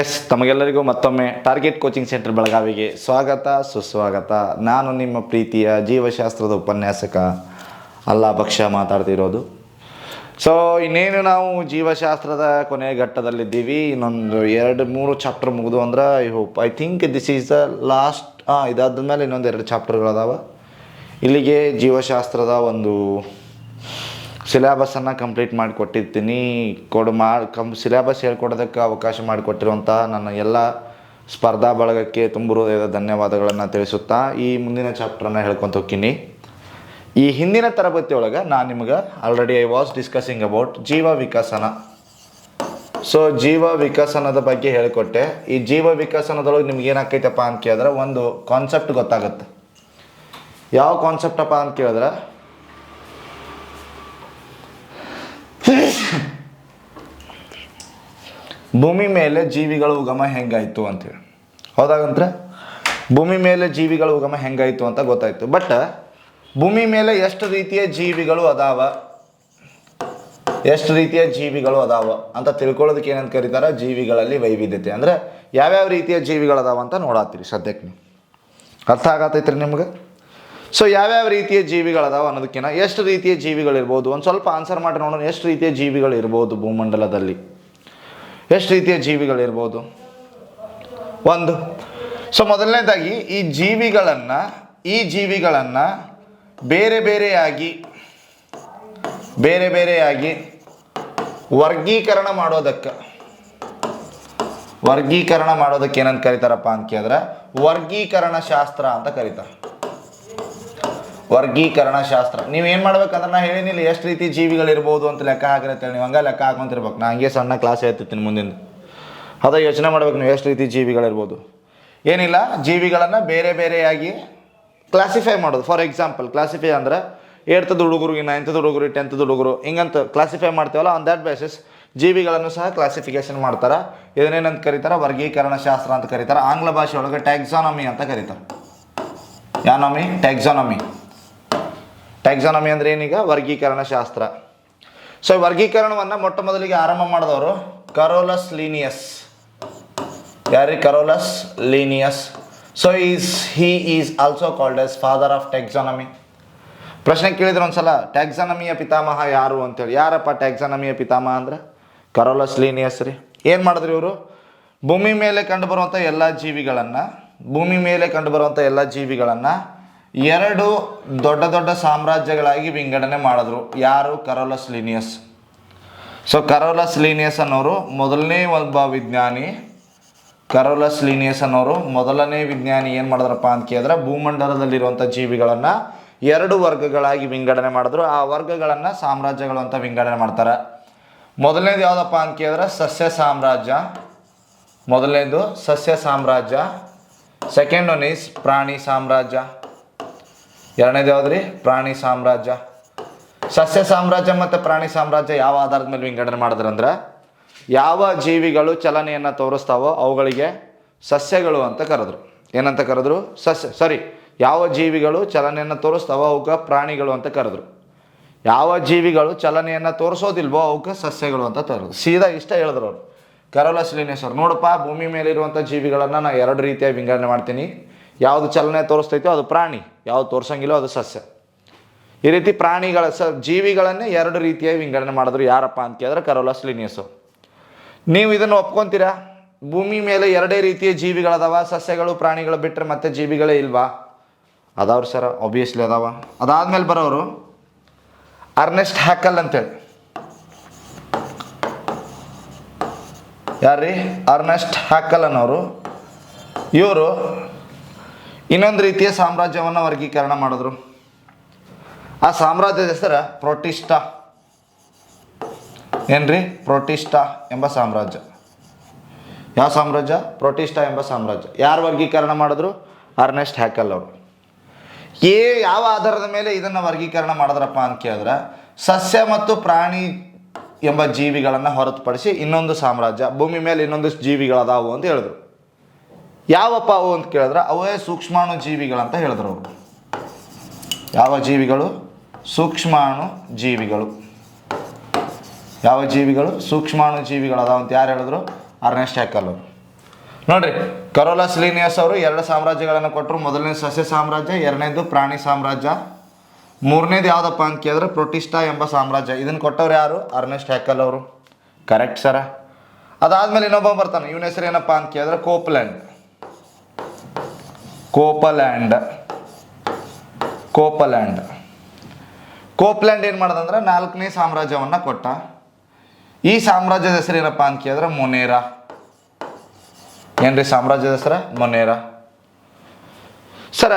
S ತಮಗೆಲ್ಲರಿಗೂ ಮತ್ತೊಮ್ಮೆ target coaching centre ಬೆಳಗಾವಿಗೆ ಸ್ವಾಗತ, ಸುಸ್ವಾಗತ. ನಾನು ನಿಮ್ಮ ಪ್ರೀತಿಯ ಜೀವಶಾಸ್ತ್ರದ ಉಪನ್ಯಾಸಕ ಅಲ್ಲಾ ಭಕ್ಷ ಮಾತಾಡ್ತಿರೋದು. ಸೊ ಇನ್ನೇನು ನಾವು ಜೀವಶಾಸ್ತ್ರದ ಕೊನೆಯ ಘಟ್ಟದಲ್ಲಿದ್ದೀವಿ. ಇನ್ನೊಂದು ಎರಡು ಮೂರು ಚಾಪ್ಟರ್ ಮುಗಿದು ಅಂದ್ರೆ I hope I think this is the last ಹಾಂ ಇದಾದ ಮೇಲೆ ಇನ್ನೊಂದು ಎರಡು ಚಾಪ್ಟರ್ಗಳದಾವ. ಇಲ್ಲಿಗೆ ಜೀವಶಾಸ್ತ್ರದ ಒಂದು ಸಿಲೆಬಸನ್ನು ಕಂಪ್ಲೀಟ್ ಮಾಡಿಕೊಟ್ಟಿರ್ತೀನಿ. ಕೊಡು ಮಾಡಿ ಕಂ, ಸಿಲೆಬಸ್ ಹೇಳ್ಕೊಡೋದಕ್ಕೆ ಅವಕಾಶ ಮಾಡಿಕೊಟ್ಟಿರುವಂಥ ನನ್ನ ಎಲ್ಲ ಸ್ಪರ್ಧಾ ಬಳಗಕ್ಕೆ ತುಂಬ ಧನ್ಯವಾದಗಳನ್ನು ತಿಳಿಸುತ್ತಾ ಈ ಮುಂದಿನ ಚಾಪ್ಟರನ್ನು ಹೇಳ್ಕೊತ ಹೋಗ್ತೀನಿ. ಈ ಹಿಂದಿನ ತರಗತಿಯೊಳಗೆ ನಾನು ನಿಮ್ಗೆ already I was discussing about ಜೀವ ವಿಕಸನ. ಸೊ ಜೀವ ವಿಕಸನದ ಬಗ್ಗೆ ಹೇಳಿಕೊಟ್ಟೆ. ಈ ಜೀವ ವಿಕಸನದೊಳಗೆ ನಿಮ್ಗೆ ಏನಾಗ್ತೈತಪ್ಪ ಅಂತ ಕೇಳಿದ್ರೆ ಒಂದು ಕಾನ್ಸೆಪ್ಟ್ ಗೊತ್ತಾಗುತ್ತೆ. ಯಾವ ಕಾನ್ಸೆಪ್ಟಪ್ಪ ಅಂತ ಕೇಳಿದ್ರೆ, ಭೂಮಿ ಮೇಲೆ ಜೀವಿಗಳ ಉಗಮ ಹೆಂಗಾಯಿತು ಅಂತೇಳಿ ಹೌದಾಗಂತ್ರ? ಭೂಮಿ ಮೇಲೆ ಜೀವಿಗಳ ಉಗಮ ಹೆಂಗಾಯಿತು ಅಂತ ಗೊತ್ತಾಯಿತು. ಬಟ್ ಭೂಮಿ ಮೇಲೆ ಎಷ್ಟು ರೀತಿಯ ಜೀವಿಗಳು ಅದಾವ? ಎಷ್ಟು ರೀತಿಯ ಜೀವಿಗಳು ಅದಾವ ಅಂತ ತಿಳ್ಕೊಳ್ಳೋದಕ್ಕೆ ಏನಂತ ಕರೀತಾರೆ? ಜೀವಿಗಳಲ್ಲಿ ವೈವಿಧ್ಯತೆ. ಅಂದರೆ ಯಾವ್ಯಾವ ರೀತಿಯ ಜೀವಿಗಳು ಅದಾವ ಅಂತ ನೋಡಾತ್ತೀರಿ ಸದ್ಯಕ್ಕೆ ನೀವು. ಅರ್ಥ ಆಗತ್ತೈತ್ರಿ ನಿಮ್ಗೆ? ಸೊ ಯಾವ್ಯಾವ ರೀತಿಯ ಜೀವಿಗಳದಾವ ಅನ್ನೋದಕ್ಕಿಂತ ಎಷ್ಟು ರೀತಿಯ ಜೀವಿಗಳಿರ್ಬೋದು ಒಂದು ಸ್ವಲ್ಪ ಆನ್ಸರ್ ಮಾಡಿ ನೋಡೋಣ. ಎಷ್ಟು ರೀತಿಯ ಜೀವಿಗಳಿರ್ಬೋದು ಭೂಮಂಡಲದಲ್ಲಿ? ಎಷ್ಟು ರೀತಿಯ ಜೀವಿಗಳಿರ್ಬೋದು ಒಂದು. ಸೊ ಮೊದಲನೇದಾಗಿ ಈ ಜೀವಿಗಳನ್ನು ಈ ಜೀವಿಗಳನ್ನು ಬೇರೆ ಬೇರೆಯಾಗಿ ಬೇರೆ ಬೇರೆಯಾಗಿ ವರ್ಗೀಕರಣ ಮಾಡೋದಕ್ಕೆ. ವರ್ಗೀಕರಣ ಮಾಡೋದಕ್ಕೆ ಏನಂತ ಕರೀತಾರಪ್ಪ ಅಂತ ಕೇಳಿದ್ರೆ, ವರ್ಗೀಕರಣ ಶಾಸ್ತ್ರ ಅಂತ ಕರೀತಾರೆ. ವರ್ಗೀಕರಣ ಶಾಸ್ತ್ರ. ನೀವು ಏನು ಮಾಡ್ಬೇಕಂದ್ರೆ, ನಾ ಹೇಳಿನಿಲ್ಲ ಎಷ್ಟು ರೀತಿ ಜೀವಿಗಳಿರ್ಬೋದು ಅಂತ ಲೆಕ್ಕ ಹಾಕಿರತ್ತೇಳಿ ನೀವು ಹಂಗೆ ಲೆಕ್ಕ ಹಾಕೊಂತಿರ್ಬೇಕು. ನಾ ಹಂಗೆ ಸಣ್ಣ ಕ್ಲಾಸ್ ಹೇಳ್ತಿರ್ತೀನಿ ಮುಂದಿನ ಅದ ಯೋಚನೆ ಮಾಡ್ಬೇಕು ನೀವು, ಎಷ್ಟು ರೀತಿ ಜೀವಿಗಳಿರ್ಬೋದು. ಏನಿಲ್ಲ, ಜೀವಿಗಳನ್ನು ಬೇರೆ ಬೇರೆಯಾಗಿ ಕ್ಲಾಸಿಫೈ ಮಾಡೋದು. ಫಾರ್ ಎಕ್ಸಾಂಪಲ್ ಕ್ಲಾಸಿಫೈ ಅಂದ್ರೆ ಏಳ್ತದ ಇನ್ನು ನೈನ್ತದ ಹುಡುಗರು ಟೆಂತ್ ಹುಡುಗರು ಹಿಂಗಂತ ಕ್ಲಾಸಿಫೈ ಮಾಡ್ತೀವಲ್ಲ ಆನ್ ದ್ಯಾಟ್ ಬೇಸಿಸ್ ಜೀವಿಗಳನ್ನು ಸಹ ಕ್ಲಾಸಿಫಿಕೇಶನ್ ಮಾಡ್ತಾರೆ. ಇದನ್ನೇನಂತ ಕರೀತಾರೆ? ವರ್ಗೀಕರಣ ಶಾಸ್ತ್ರ ಅಂತ ಕರೀತಾರೆ. ಆಂಗ್ಲ ಭಾಷೆ ಒಳಗೆ ಟ್ಯಾಕ್ಸಾನಮಿ ಅಂತ ಕರೀತಾರೆ. ಯಾನಮಿ ಟ್ಯಾಕ್ಸಾನಮಿ ಟ್ಯಾಕ್ಸಾನಮಿ ಅಂದ್ರೆ ಏನೀಗ? ವರ್ಗೀಕರಣ ಶಾಸ್ತ್ರ. ಸೊ ವರ್ಗೀಕರಣವನ್ನು ಮೊಟ್ಟ ಮೊದಲಿಗೆ ಆರಂಭ ಮಾಡಿದವರು ಕರೋಲಸ್ ಲೀನಿಯಸ್ ಯಾರಿ? Carolus Linnaeus so is he is also called as father of taxonomy ಪ್ರಶ್ನೆ ಕೇಳಿದ್ರು ಒಂದ್ಸಲ, ಟ್ಯಾಕ್ಸಾನಮಿಯ ಪಿತಾಮಹ ಯಾರು ಅಂತೇಳಿ. ಯಾರಪ್ಪ ಟ್ಯಾಕ್ಸಾನಮಿಯ ಪಿತಾಮಹ ಅಂದ್ರೆ? ಕರೋಲಸ್ ಲೀನಿಯಸ್ ರೀ. ಏನು ಮಾಡಿದ್ರು ಇವರು? ಭೂಮಿ ಮೇಲೆ ಕಂಡುಬರುವಂಥ ಎಲ್ಲ ಜೀವಿಗಳನ್ನು, ಭೂಮಿ ಮೇಲೆ ಕಂಡುಬರುವಂಥ ಎಲ್ಲ ಜೀವಿಗಳನ್ನು ಎರಡು ದೊಡ್ಡ ದೊಡ್ಡ ಸಾಮ್ರಾಜ್ಯಗಳಾಗಿ ವಿಂಗಡಣೆ ಮಾಡಿದ್ರು. ಯಾರು? Carolus Linnaeus. So Carolus Linnaeus ಅನ್ನೋರು ಮೊದಲನೇ ಒಬ್ಬ ವಿಜ್ಞಾನಿ. ಕರೋಲಸ್ ಲೀನಿಯಸ್ ಅನ್ನೋರು ಮೊದಲನೇ ವಿಜ್ಞಾನಿ ಏನು ಮಾಡಿದ್ರಪ್ಪ ಅಂತ ಕೇಳಿದ್ರೆ ಭೂಮಂಡಲದಲ್ಲಿರುವಂಥ ಜೀವಿಗಳನ್ನು ಎರಡು ವರ್ಗಗಳಾಗಿ ವಿಂಗಡಣೆ ಮಾಡಿದ್ರು. ಆ ವರ್ಗಗಳನ್ನು ಸಾಮ್ರಾಜ್ಯಗಳು ಅಂತ ವಿಂಗಡಣೆ ಮಾಡ್ತಾರೆ. ಮೊದಲನೇದು ಯಾವುದಪ್ಪ ಅಂತ ಕೇಳಿದ್ರೆ ಸಸ್ಯ ಸಾಮ್ರಾಜ್ಯ. ಮೊದಲನೇದು ಸಸ್ಯ ಸಾಮ್ರಾಜ್ಯ. ಸೆಕೆಂಡ್ ಒನ್ ಈಸ್ ಪ್ರಾಣಿ ಸಾಮ್ರಾಜ್ಯ. ಎರಡನೇದು ಯಾವುದ್ರಿ? ಪ್ರಾಣಿ ಸಾಮ್ರಾಜ್ಯ. ಸಸ್ಯ ಸಾಮ್ರಾಜ್ಯ ಮತ್ತು ಪ್ರಾಣಿ ಸಾಮ್ರಾಜ್ಯ ಯಾವ ಆಧಾರದ ಮೇಲೆ ವಿಂಗಡಣೆ ಮಾಡಿದ್ರಂದ್ರೆ ಯಾವ ಜೀವಿಗಳು ಚಲನೆಯನ್ನು ತೋರಿಸ್ತಾವೋ ಅವುಗಳಿಗೆ ಸಸ್ಯಗಳು ಅಂತ ಕರೆದ್ರು. ಏನಂತ ಕರೆದ್ರು? ಸಸ್ಯ ಸಾರಿ ಯಾವ ಜೀವಿಗಳು ಚಲನೆಯನ್ನು ತೋರಿಸ್ತಾವೋ ಅವಕ್ಕೆ ಪ್ರಾಣಿಗಳು ಅಂತ ಕರೆದ್ರು. ಯಾವ ಜೀವಿಗಳು ಚಲನೆಯನ್ನು ತೋರಿಸೋದಿಲ್ವೋ ಅವಕ್ಕೆ ಸಸ್ಯಗಳು ಅಂತ ತರೋದು ಸೀದಾ ಇಷ್ಟ ಹೇಳಿದ್ರು ಅವರು. ಕರೋಲ ಶ್ರೀನೇಶ್ವರ್, ನೋಡಪ್ಪ, ಭೂಮಿ ಮೇಲಿರುವಂಥ ಜೀವಿಗಳನ್ನು ನಾನು ಎರಡು ರೀತಿಯಾಗಿ ವಿಂಗಡಣೆ ಮಾಡ್ತೀನಿ. ಯಾವುದು ಚಲನೆ ತೋರಿಸ್ತೈತೋ ಅದು ಪ್ರಾಣಿ, ಯಾವುದು ತೋರಿಸಂಗಿಲ್ಲೋ ಅದು ಸಸ್ಯ. ಈ ರೀತಿ ಪ್ರಾಣಿಗಳ ಸ, ಜೀವಿಗಳನ್ನೇ ಎರಡು ರೀತಿಯಾಗಿ ವಿಂಗಡಣೆ ಮಾಡಿದ್ರು ಯಾರಪ್ಪ ಅಂತ ಕೇಳಿದ್ರೆ ಕರೋಲ ಶ್ರೀನೇಶ್ವರ್. ನೀವು ಇದನ್ನು ಒಪ್ಕೊಂತೀರಾ? ಭೂಮಿ ಮೇಲೆ ಎರಡೇ ರೀತಿಯ ಜೀವಿಗಳದಾವ, ಸಸ್ಯಗಳು ಪ್ರಾಣಿಗಳು ಬಿಟ್ಟರೆ ಮತ್ತೆ ಜೀವಿಗಳೇ ಇಲ್ವಾ? ಅದಾವ್ರಿ ಸರ್ ಒಬ್ವಿಯಸ್ಲಿ ಅದಾವ. ಅದಾದ್ಮೇಲೆ ಬರೋರು, ಅರ್ನೆಸ್ಟ್ ಹ್ಯಾಕಲ್ ಅಂತೇಳಿ. ಯಾರ್ರೀ? ಅರ್ನೆಸ್ಟ್ ಹ್ಯಾಕಲ್ ಅನ್ನೋರು. ಇವರು ಇನ್ನೊಂದು ರೀತಿಯ ಸಾಮ್ರಾಜ್ಯವನ್ನು ವರ್ಗೀಕರಣ ಮಾಡಿದ್ರು. ಆ ಸಾಮ್ರಾಜ್ಯದ ಹೆಸರು ಪ್ರೊಟಿಸ್ಟಾ. ಏನ್ರಿ? ಪ್ರೊಟಿಸ್ಟಾ ಎಂಬ ಸಾಮ್ರಾಜ್ಯ. ಯಾವ ಸಾಮ್ರಾಜ್ಯ? ಪ್ರೊಟಿಸ್ಟಾ ಎಂಬ ಸಾಮ್ರಾಜ್ಯ. ಯಾರು ವರ್ಗೀಕರಣ ಮಾಡಿದ್ರು? ಅರ್ನೆಸ್ಟ್ ಹ್ಯಾಕಲ್ ಅವರು. ಏ ಯಾವ ಆಧಾರದ ಮೇಲೆ ಇದನ್ನು ವರ್ಗೀಕರಣ ಮಾಡಿದ್ರಪ್ಪ ಅಂತ ಕೇಳಿದ್ರೆ ಸಸ್ಯ ಮತ್ತು ಪ್ರಾಣಿ ಎಂಬ ಜೀವಿಗಳನ್ನು ಹೊರತುಪಡಿಸಿ ಇನ್ನೊಂದು ಸಾಮ್ರಾಜ್ಯ, ಭೂಮಿ ಮೇಲೆ ಇನ್ನೊಂದು ಜೀವಿಗಳದಾವು ಅಂತ ಹೇಳಿದ್ರು. ಯಾವಪ್ಪ ಅವು ಅಂತ ಕೇಳಿದ್ರೆ ಅವೇ ಸೂಕ್ಷ್ಮಾಣು ಜೀವಿಗಳಂತ ಹೇಳಿದ್ರು ಅವರು. ಯಾವ ಜೀವಿಗಳು? ಸೂಕ್ಷ್ಮಾಣು ಜೀವಿಗಳು. ಯಾವ ಜೀವಿಗಳು? ಸೂಕ್ಷ್ಮಾಣು ಜೀವಿಗಳು ಅದಾವ ಅಂತ ಯಾರು ಹೇಳಿದ್ರು? ಅರ್ನೆಸ್ಟ್ ಹ್ಯಾಕಲ್ ನೋಡ್ರಿ ಕರೋಲಸ್ ಲೀನಿಯಸ್ ಅವರು ಎರಡು ಸಾಮ್ರಾಜ್ಯಗಳನ್ನು ಕೊಟ್ಟರು ಮೊದಲನೇ ಸಸ್ಯ ಸಾಮ್ರಾಜ್ಯ, ಎರಡನೇದು ಪ್ರಾಣಿ ಸಾಮ್ರಾಜ್ಯ. ಮೂರನೇದು ಯಾವುದಪ್ಪ ಅಂತ ಕೇಳಿದ್ರೆ ಪ್ರೊಟಿಸ್ಟಾ ಎಂಬ ಸಾಮ್ರಾಜ್ಯ. ಇದನ್ನು ಕೊಟ್ಟವ್ರು ಯಾರು? ಅರ್ನೆಸ್ಟ್ ಹ್ಯಾಕಲ್ ಅವರು. ಕರೆಕ್ಟ್ ಸರ ಅದಾದ್ಮೇಲೆ ಇನ್ನೊಬ್ಬ ಬರ್ತಾನೆ. ಇವನ ಹೆಸರು ಏನಪ್ಪ ಅಂತ ಕೇಳಿದ್ರೆ ಕೋಪ್ಲ್ಯಾಂಡ್ ಕೋಪಲ್ಯಾಂಡ್ ಕೋಪಲ್ಯಾಂಡ್ ಕೋಪ್ಲ್ಯಾಂಡ್ ಏನು ಮಾಡ್ದಂದ್ರೆ ನಾಲ್ಕನೇ ಸಾಮ್ರಾಜ್ಯವನ್ನು ಕೊಟ್ಟ. ಈ ಸಾಮ್ರಾಜ್ಯದ ಹೆಸರು ಏನಪ್ಪ ಅಂತ ಕೇಳಿದ್ರೆ ಮೊನೇರಾ. ಏನ್ರಿ ಸಾಮ್ರಾಜ್ಯದ ಹೆಸರ? ಮೊನ್ನೇರ. ಸರ,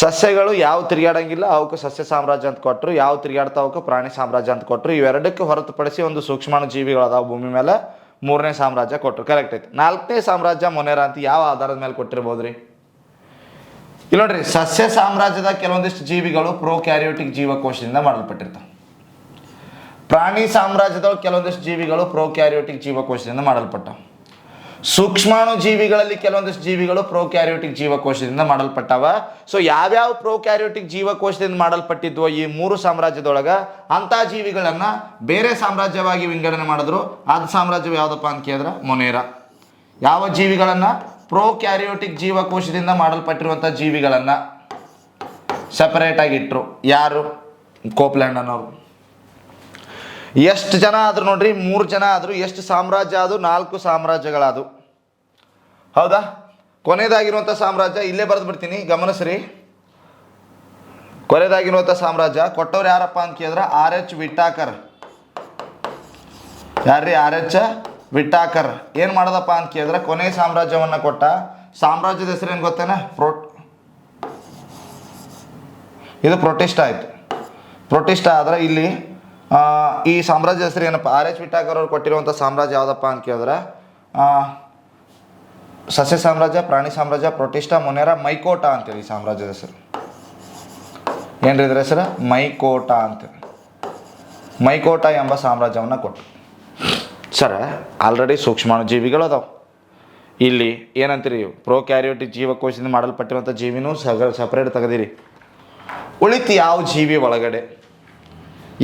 ಸಸ್ಯಗಳು ಯಾವ ತಿರುಗಾಡಂಗಿಲ್ಲ ಅವಕ್ಕೆ ಸಸ್ಯ ಸಾಮ್ರಾಜ್ಯ ಅಂತ ಕೊಟ್ಟರು ಯಾವ ತಿರುಗಾಡ್ತಾವಕ್ಕೆ ಪ್ರಾಣಿ ಸಾಮ್ರಾಜ್ಯ ಅಂತ ಕೊಟ್ಟರು ಇವೆರಡಕ್ಕೆ ಹೊರತುಪಡಿಸಿ ಒಂದು ಸೂಕ್ಷ್ಮಾಣು ಜೀವಿಗಳು ಅದಾವ ಭೂಮಿ ಮೇಲೆ ಮೂರನೇ ಸಾಮ್ರಾಜ್ಯ ಕೊಟ್ಟರು ಕರೆಕ್ಟ್ ಐತಿ. ನಾಲ್ಕನೇ ಸಾಮ್ರಾಜ್ಯ ಮೊನೇರ ಅಂತ ಯಾವ ಆಧಾರದ ಮೇಲೆ ಕೊಟ್ಟಿರ್ಬೋದು ರೀ ಇಲ್ಲಿ ನೋಡ್ರಿ, ಸಸ್ಯ ಸಾಮ್ರಾಜ್ಯದ ಕೆಲವೊಂದಿಷ್ಟು ಜೀವಿಗಳು ಪ್ರೋ ಕ್ಯಾರಿಯೋಟಿಕ್ ಜೀವಕೋಶದಿಂದ ಮಾಡಲ್ಪಟ್ಟಿರ್ತಾವೆ. ಪ್ರಾಣಿ ಸಾಮ್ರಾಜ್ಯದ ಕೆಲವೊಂದಿಷ್ಟು ಜೀವಿಗಳು ಪ್ರೋ ಕ್ಯಾರಿಯೋಟಿಕ್ ಜೀವಕೋಶದಿಂದ ಮಾಡಲ್ಪಟ್ಟವು. ಸೂಕ್ಷ್ಮಾಣು ಜೀವಿಗಳಲ್ಲಿ ಕೆಲವೊಂದಿಷ್ಟು ಜೀವಿಗಳು ಪ್ರೋ ಕ್ಯಾರಿಯೋಟಿಕ್ ಜೀವಕೋಶದಿಂದ ಮಾಡಲ್ಪಟ್ಟವ. ಸೊ ಯಾವ್ಯಾವ ಪ್ರೋ ಕ್ಯಾರಿಯೋಟಿಕ್ ಜೀವಕೋಶದಿಂದ ಮಾಡಲ್ಪಟ್ಟಿದ್ವೋ ಈ ಮೂರು ಸಾಮ್ರಾಜ್ಯದೊಳಗ ಅಂಥ ಜೀವಿಗಳನ್ನ ಬೇರೆ ಸಾಮ್ರಾಜ್ಯವಾಗಿ ವಿಂಗಡಣೆ ಮಾಡಿದ್ರು. ಅದು ಸಾಮ್ರಾಜ್ಯ ಯಾವುದಪ್ಪ ಅಂತ ಕೇಳಿದ್ರೆ? ಮೊನೇರ. ಯಾವ ಜೀವಿಗಳನ್ನ? ಪ್ರೋ ಕ್ಯಾರಿಯೋಟಿಕ್ ಜೀವಕೋಶದಿಂದ ಮಾಡಲ್ಪಟ್ಟಿರುವಂಥ ಜೀವಿಗಳನ್ನ. ಸೆಪರೇಟ್ ಆಗಿ ಇಟ್ರು. ಯಾರು? ಕೋಪ್ಲ್ಯಾಂಡ್ ಅನ್ನೋರು. ಎಷ್ಟು ಜನ ಆದ್ರು ನೋಡ್ರಿ, ಮೂರು ಜನ ಆದ್ರು ಎಷ್ಟು ಸಾಮ್ರಾಜ್ಯ ಅದು ನಾಲ್ಕು ಸಾಮ್ರಾಜ್ಯಗಳಾದವು ಹೌದಾ? ಕೊನೆಯದಾಗಿರುವಂಥ ಸಾಮ್ರಾಜ್ಯ ಇಲ್ಲೇ ಬರೆದು ಬಿಡ್ತೀನಿ, ಗಮನಿಸ್ರಿ. ಕೊನೆಯದಾಗಿರುವಂಥ ಸಾಮ್ರಾಜ್ಯ, ಕೊಟ್ಟವ್ರು ಯಾರಪ್ಪ ಅಂತ ಕೇಳಿದ್ರೆ ಆರ್ ಎಚ್ ವಿಟ್ಟಾಕರ್. ಯಾರ್ರಿ ಆರ್ ಎಚ್? ವಿಟ್ಟಾಕರ್. ಏನು ಮಾಡೋದಪ್ಪ ಅಂತ ಕೇಳಿದ್ರೆ ಕೊನೆ ಸಾಮ್ರಾಜ್ಯವನ್ನು ಕೊಟ್ಟ. ಸಾಮ್ರಾಜ್ಯದ ಹೆಸರು ಏನು ಗೊತ್ತೇನ? ಪ್ರೋಟ್ ಇದು ಪ್ರೊಟಿಸ್ಟ್ ಆಯಿತು. ಪ್ರೊಟಿಸ್ಟ್ ಆದ್ರೆ ಇಲ್ಲಿ ಈ ಸಾಮ್ರಾಜ್ಯ ಹೆಸರು ಏನಪ್ಪ? ಆರ್ ಎಚ್ ವಿಟಾಕರ್ ಅವರು ಕೊಟ್ಟಿರುವಂಥ ಸಾಮ್ರಾಜ್ಯ ಯಾವುದಪ್ಪ ಅಂತ ಕೇಳಿದ್ರೆ ಸಸ್ಯ ಸಾಮ್ರಾಜ್ಯ, ಪ್ರಾಣಿ ಸಾಮ್ರಾಜ್ಯ ಪ್ರೊಟಿಸ್ಟಾ ಮೊನೇರ, ಮೈಕೋಟ ಅಂತೇಳಿ ಈ ಸಾಮ್ರಾಜ್ಯದ ಹೆಸರು. ಏನ್ರಿ ಇದ್ರ ಹೆಸರು? ಮೈಕೋಟ ಅಂತೇಳಿ ಮೈಕೋಟ ಎಂಬ ಸಾಮ್ರಾಜ್ಯವನ್ನು ಕೊಟ್ಟು ಸರ, ಆಲ್ರೆಡಿ ಸೂಕ್ಷ್ಮಾಣು ಜೀವಿಗಳು ಅದಾವೆ. ಇಲ್ಲಿ ಏನಂತೀರಿ? ಪ್ರೋ ಕ್ಯಾರಿಯೋಟಿಕ್ ಜೀವಕೋಶದಿಂದ ಮಾಡಲ್ಪಟ್ಟಿರುವಂಥ ಜೀವಿನೂ ಸಗ ಸಪ್ರೇಟ್ ತೆಗೆದಿರಿ. ಉಳಿತು ಯಾವ ಜೀವಿ ಒಳಗಡೆ?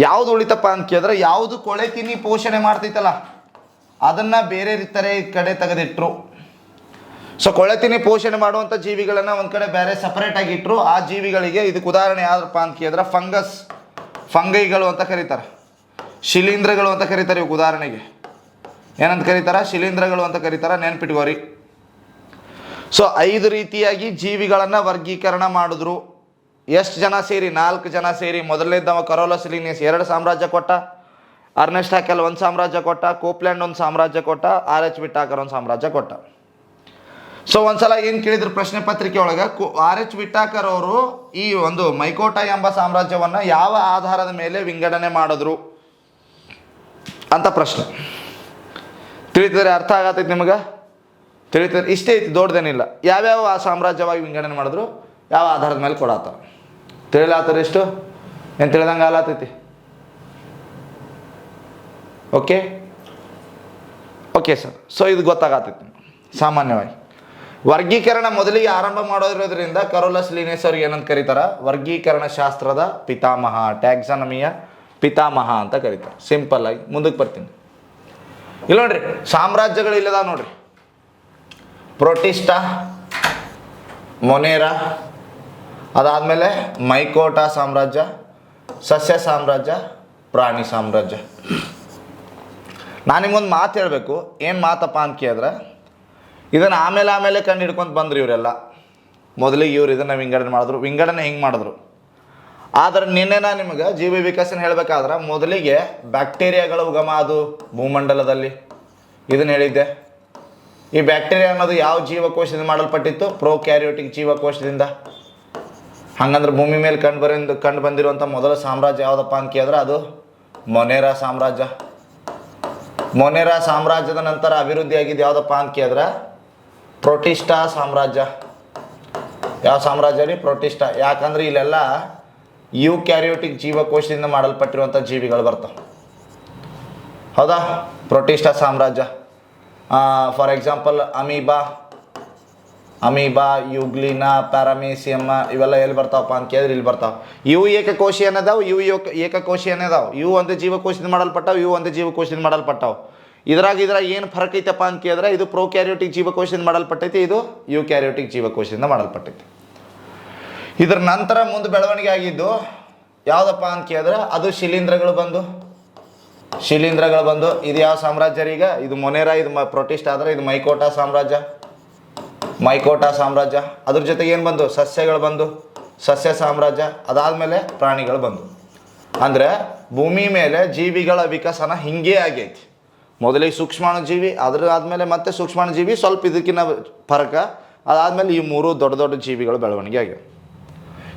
ಯಾವುದು ಉಳಿತಪ್ಪ ಅಂತ ಕೇಳಿದ್ರೆ ಯಾವುದು ಕೊಳೆ ಪೋಷಣೆ ಮಾಡ್ತೈತಲ್ಲ, ಅದನ್ನು ಬೇರೆ ತರ ಕಡೆ ತೆಗೆದಿಟ್ರು. ಸೊ ಕೊಳೆ ತಿನ್ನಿ ಪೋಷಣೆ ಮಾಡುವಂಥ ಜೀವಿಗಳನ್ನು ಒಂದು ಕಡೆ ಬೇರೆ ಸಪ್ರೇಟಾಗಿ ಇಟ್ಟರು ಆ ಜೀವಿಗಳಿಗೆ ಇದಕ್ಕೆ ಉದಾಹರಣೆ ಯಾವ್ದಪ್ಪ ಅಂತ ಕೇಳಿದ್ರೆ ಫಂಗಸ್ ಫಂಗೈಗಳು ಅಂತ ಕರೀತಾರೆ. ಶಿಲೀಂಧ್ರಗಳು ಅಂತ ಕರೀತಾರೆ ಇವಕ್ಕೆ ಉದಾಹರಣೆಗೆ. ಏನಂತ ಕರೀತಾರ? ಶಿಲೀಂಧ್ರಗಳು ಅಂತ ಕರೀತಾರ, ನೆನ್ಪಿಟ್ಕೋರಿ. ಸೊ ಐದು ರೀತಿಯಾಗಿ ಜೀವಿಗಳನ್ನು ವರ್ಗೀಕರಣ ಮಾಡಿದ್ರು. ಎಷ್ಟು ಜನ ಸೇರಿ? ನಾಲ್ಕು ಜನ ಸೇರಿ. ಮೊದಲನೇದ್ದವ ಕರೋಲಸ್ ಲಿನಿಯಸ್ ಎರಡು ಸಾಮ್ರಾಜ್ಯ ಕೊಟ್ಟ. ಅರ್ನೆಸ್ಟ್ ಹ್ಯಾಕೆಲ್ ಒಂದು ಸಾಮ್ರಾಜ್ಯ ಕೊಟ್ಟ. ಕೋಪ್ಲ್ಯಾಂಡ್ ಒಂದು ಸಾಮ್ರಾಜ್ಯ ಕೊಟ್ಟ. ಆರ್ ಎಚ್ ವಿಟ್ಟಾಕರ್ ಒಂದು ಸಾಮ್ರಾಜ್ಯ ಕೊಟ್ಟ. ಸೊ ಒಂದ್ಸಲ ಏನು ಕೇಳಿದ್ರು ಪ್ರಶ್ನೆ ಪತ್ರಿಕೆ ಒಳಗೆ? ಆರ್ ಎಚ್ ವಿಟ್ಟಾಕರ್ ಅವರು ಈ ಒಂದು ಮೈಕೋಟ ಎಂಬ ಸಾಮ್ರಾಜ್ಯವನ್ನು ಯಾವ ಆಧಾರದ ಮೇಲೆ ವಿಂಗಡಣೆ ಮಾಡಿದ್ರು? ಅಂತ ಪ್ರಶ್ನೆ. ತಿಳಿತಿದ್ರೆ ಅರ್ಥ ಆಗತ್ತೈತೆ ನಿಮಗೆ? ತಿಳಿತಾರೆ ಇಷ್ಟೇ ಐತಿ, ದೊಡ್ಡದೇನಿಲ್ಲ. ಯಾವ್ಯಾವ ಆ ಸಾಮ್ರಾಜ್ಯವಾಗಿ ವಿಂಗಡಣೆ ಮಾಡಿದ್ರು? ಯಾವ ಆಧಾರದ ಮೇಲೆ ಕೊಡಾತ? ತಿಳಿಲಾತದ ಎಷ್ಟು? ಏನು ತಿಳಿದಂಗೆ ಆಲಾತೈತಿ ಓಕೆ ಓಕೆ ಸರ್ ಸೊ ಇದು ಗೊತ್ತಾಗತ್ತೈತಿ ಸಾಮಾನ್ಯವಾಗಿ. ವರ್ಗೀಕರಣ ಮೊದಲಿಗೆ ಆರಂಭ ಮಾಡೋದ್ರಿಂದ ಕರೋಲಸ್ ಲೀನೇಸ್ ಅವ್ರಿಗೆ ಏನಂತ ಕರೀತಾರ? ವರ್ಗೀಕರಣ ಶಾಸ್ತ್ರದ ಪಿತಾಮಹ, ಟ್ಯಾಕ್ಸಾನಮಿಯ ಪಿತಾಮಹ ಅಂತ ಕರೀತಾರೆ. ಸಿಂಪಲ್ ಆಗಿ ಮುಂದಕ್ಕೆ ಬರ್ತೀನಿ. ಇಲ್ಲ ನೋಡ್ರಿ, ಸಾಮ್ರಾಜ್ಯಗಳು ಇಲ್ಲದ ನೋಡ್ರಿ. ಪ್ರೊಟಿಸ್ಟಾ, ಮೊನೇರಾ ಅದಾದಮೇಲೆ ಮೈಕೋಟ ಸಾಮ್ರಾಜ್ಯ, ಸಸ್ಯ ಸಾಮ್ರಾಜ್ಯ, ಪ್ರಾಣಿ ಸಾಮ್ರಾಜ್ಯ. ನಾನು ನಿಮ್ಗೊಂದು ಮಾತು ಹೇಳಬೇಕು. ಏನು ಮಾತಪ್ಪ ಅಂತ ಕೇಳಿದ್ರೆ, ಇದನ್ನು ಆಮೇಲೆ ಆಮೇಲೆ ಕಂಡು ಹಿಡ್ಕೊಂಡು ಬಂದ್ರು ಇವರೆಲ್ಲ. ಮೊದಲಿಗೆ ಇವ್ರು ಇದನ್ನು ವಿಂಗಡಣೆ ಮಾಡಿದ್ರು. ವಿಂಗಡಣೆ ಹಿಂಗೆ ಮಾಡಿದ್ರು? ಆದ್ರೆ ನಿನ್ನೆ ನಾನು ನಿಮಗೆ ಜೀವ ವಿಕಸನ ಹೇಳಬೇಕಾದ್ರೆ, ಮೊದಲಿಗೆ ಬ್ಯಾಕ್ಟೀರಿಯಾಗಳ ಉಗಮ ಅದು ಭೂಮಂಡಲದಲ್ಲಿ. ಇದನ್ನು ಹೇಳಿದ್ದೆ. ಈ ಬ್ಯಾಕ್ಟೀರಿಯಾ ಅನ್ನೋದು ಯಾವ ಜೀವಕೋಶದಿಂದ ಮಾಡಲ್ಪಟ್ಟಿತ್ತು? Pro karyotic ಜೀವಕೋಶದಿಂದ. ಹಂಗಂದ್ರೆ ಭೂಮಿ ಮೇಲೆ ಕಂಡು ಬರಿಂದ ಕಂಡು ಬಂದಿರುವಂಥ ಮೊದಲ ಸಾಮ್ರಾಜ್ಯ ಯಾವುದಪ್ಪ ಅಂತ ಕೇಳಿದ್ರೆ ಅದು ಮೊನೇರಾ ಸಾಮ್ರಾಜ್ಯ. ಮೊನೇರಾ ಸಾಮ್ರಾಜ್ಯದ ನಂತರ ಅಭಿವೃದ್ಧಿ ಆಗಿದ್ದು ಯಾವುದಪ್ಪ ಅಂತ ಕೇಳಿದ್ರೆ ಪ್ರೊಟಿಸ್ಟಾ ಸಾಮ್ರಾಜ್ಯ. ಯಾವ ಸಾಮ್ರಾಜ್ಯ ರೀ? ಪ್ರೊಟಿಸ್ಟಾ ಯಾಕಂದ್ರೆ ಇಲ್ಲೆಲ್ಲ ಯು ಕ್ಯಾರಿಯೋಟಿಕ್ ಜೀವಕೋಶದಿಂದ ಮಾಡಲ್ಪಟ್ಟಿರುವಂಥ ಜೀವಿಗಳು ಬರ್ತವೆ. ಹೌದಾ? ಪ್ರೊಟಿಸ್ಟಾ ಸಾಮ್ರಾಜ್ಯ. For example amoeba. Amoeba euglena paramecium ಇವೆಲ್ಲ ಎಲ್ಲಿ ಬರ್ತಾವಪ್ಪ ಅಂತ ಕೇಳಿದ್ರೆ ಇಲ್ಲಿ ಬರ್ತಾವ. ಇವು ಏಕಕೋಶಿ ಅನ್ನದಾವು, ಇವು ಯೋಕ ಏಕಕೋಶಿ ಅನ್ನದಾವು. ಇವು ಒಂದು ಜೀವಕೋಶದಿಂದ ಮಾಡಲ್ಪಟ್ಟವು, ಇವು ಒಂದು ಜೀವಕೋಶದಿಂದ ಮಾಡಲ್ಪಟ್ಟವು. ಇದ್ರಾಗ ಇದ್ರಾಗ ಏನು ಫರಕ್ ಐತಪ್ಪ ಅಂತ ಕೇಳಿದ್ರೆ ಇದು ಪ್ರೋಕ್ಯಾರಿಯೋಟಿಕ್ ಜೀವಕೋಶದಿಂದ ಮಾಡಲ್ಪಟ್ಟೈತಿ, ಇದು ಯು ಕ್ಯಾರಿಯೋಟಿಕ್ ಜೀವಕೋಶದಿಂದ ಮಾಡಲ್ಪಟ್ಟೈತಿ. ಇದ್ರ ನಂತರ ಮುಂದೆ ಬೆಳವಣಿಗೆ ಆಗಿದ್ದು ಯಾವುದಪ್ಪ ಅಂತ ಕೇಳಿದ್ರೆ ಅದು ಶಿಲೀಂಧ್ರಗಳು ಬಂದು. ಶಿಲೀಂಧ್ರಗಳು ಬಂದು, ಇದು ಯಾವ ಸಾಮ್ರಾಜ್ಯ ಈಗ ಇದು ಮೊನೇರಾ, ಇದು ಪ್ರೊಟಿಸ್ಟ್ ಆದರೆ ಇದು ಮೈಕೋಟಾ ಸಾಮ್ರಾಜ್ಯ. ಮೈಕೋಟಾ ಸಾಮ್ರಾಜ್ಯ. ಅದ್ರ ಜೊತೆಗೆ ಏನು ಬಂದು? ಸಸ್ಯಗಳು ಬಂದು. ಸಸ್ಯ ಸಾಮ್ರಾಜ್ಯ. ಅದಾದಮೇಲೆ ಪ್ರಾಣಿಗಳು ಬಂದು. ಅಂದರೆ ಭೂಮಿ ಮೇಲೆ ಜೀವಿಗಳ ವಿಕಸನ ಹಿಂಗೇ ಆಗೈತಿ. ಮೊದಲಿಗೆ ಸೂಕ್ಷ್ಮಾಣು ಜೀವಿ ಅದ್ರ ಆದಮೇಲೆ ಮತ್ತೆ ಸೂಕ್ಷ್ಮಾಣು ಜೀವಿ ಸ್ವಲ್ಪ ಇದಕ್ಕಿಂತ ಫರಕ. ಅದಾದಮೇಲೆ ಈ ಮೂರು ದೊಡ್ಡ ದೊಡ್ಡ ಜೀವಿಗಳು ಬೆಳವಣಿಗೆ ಆಗಿವೆ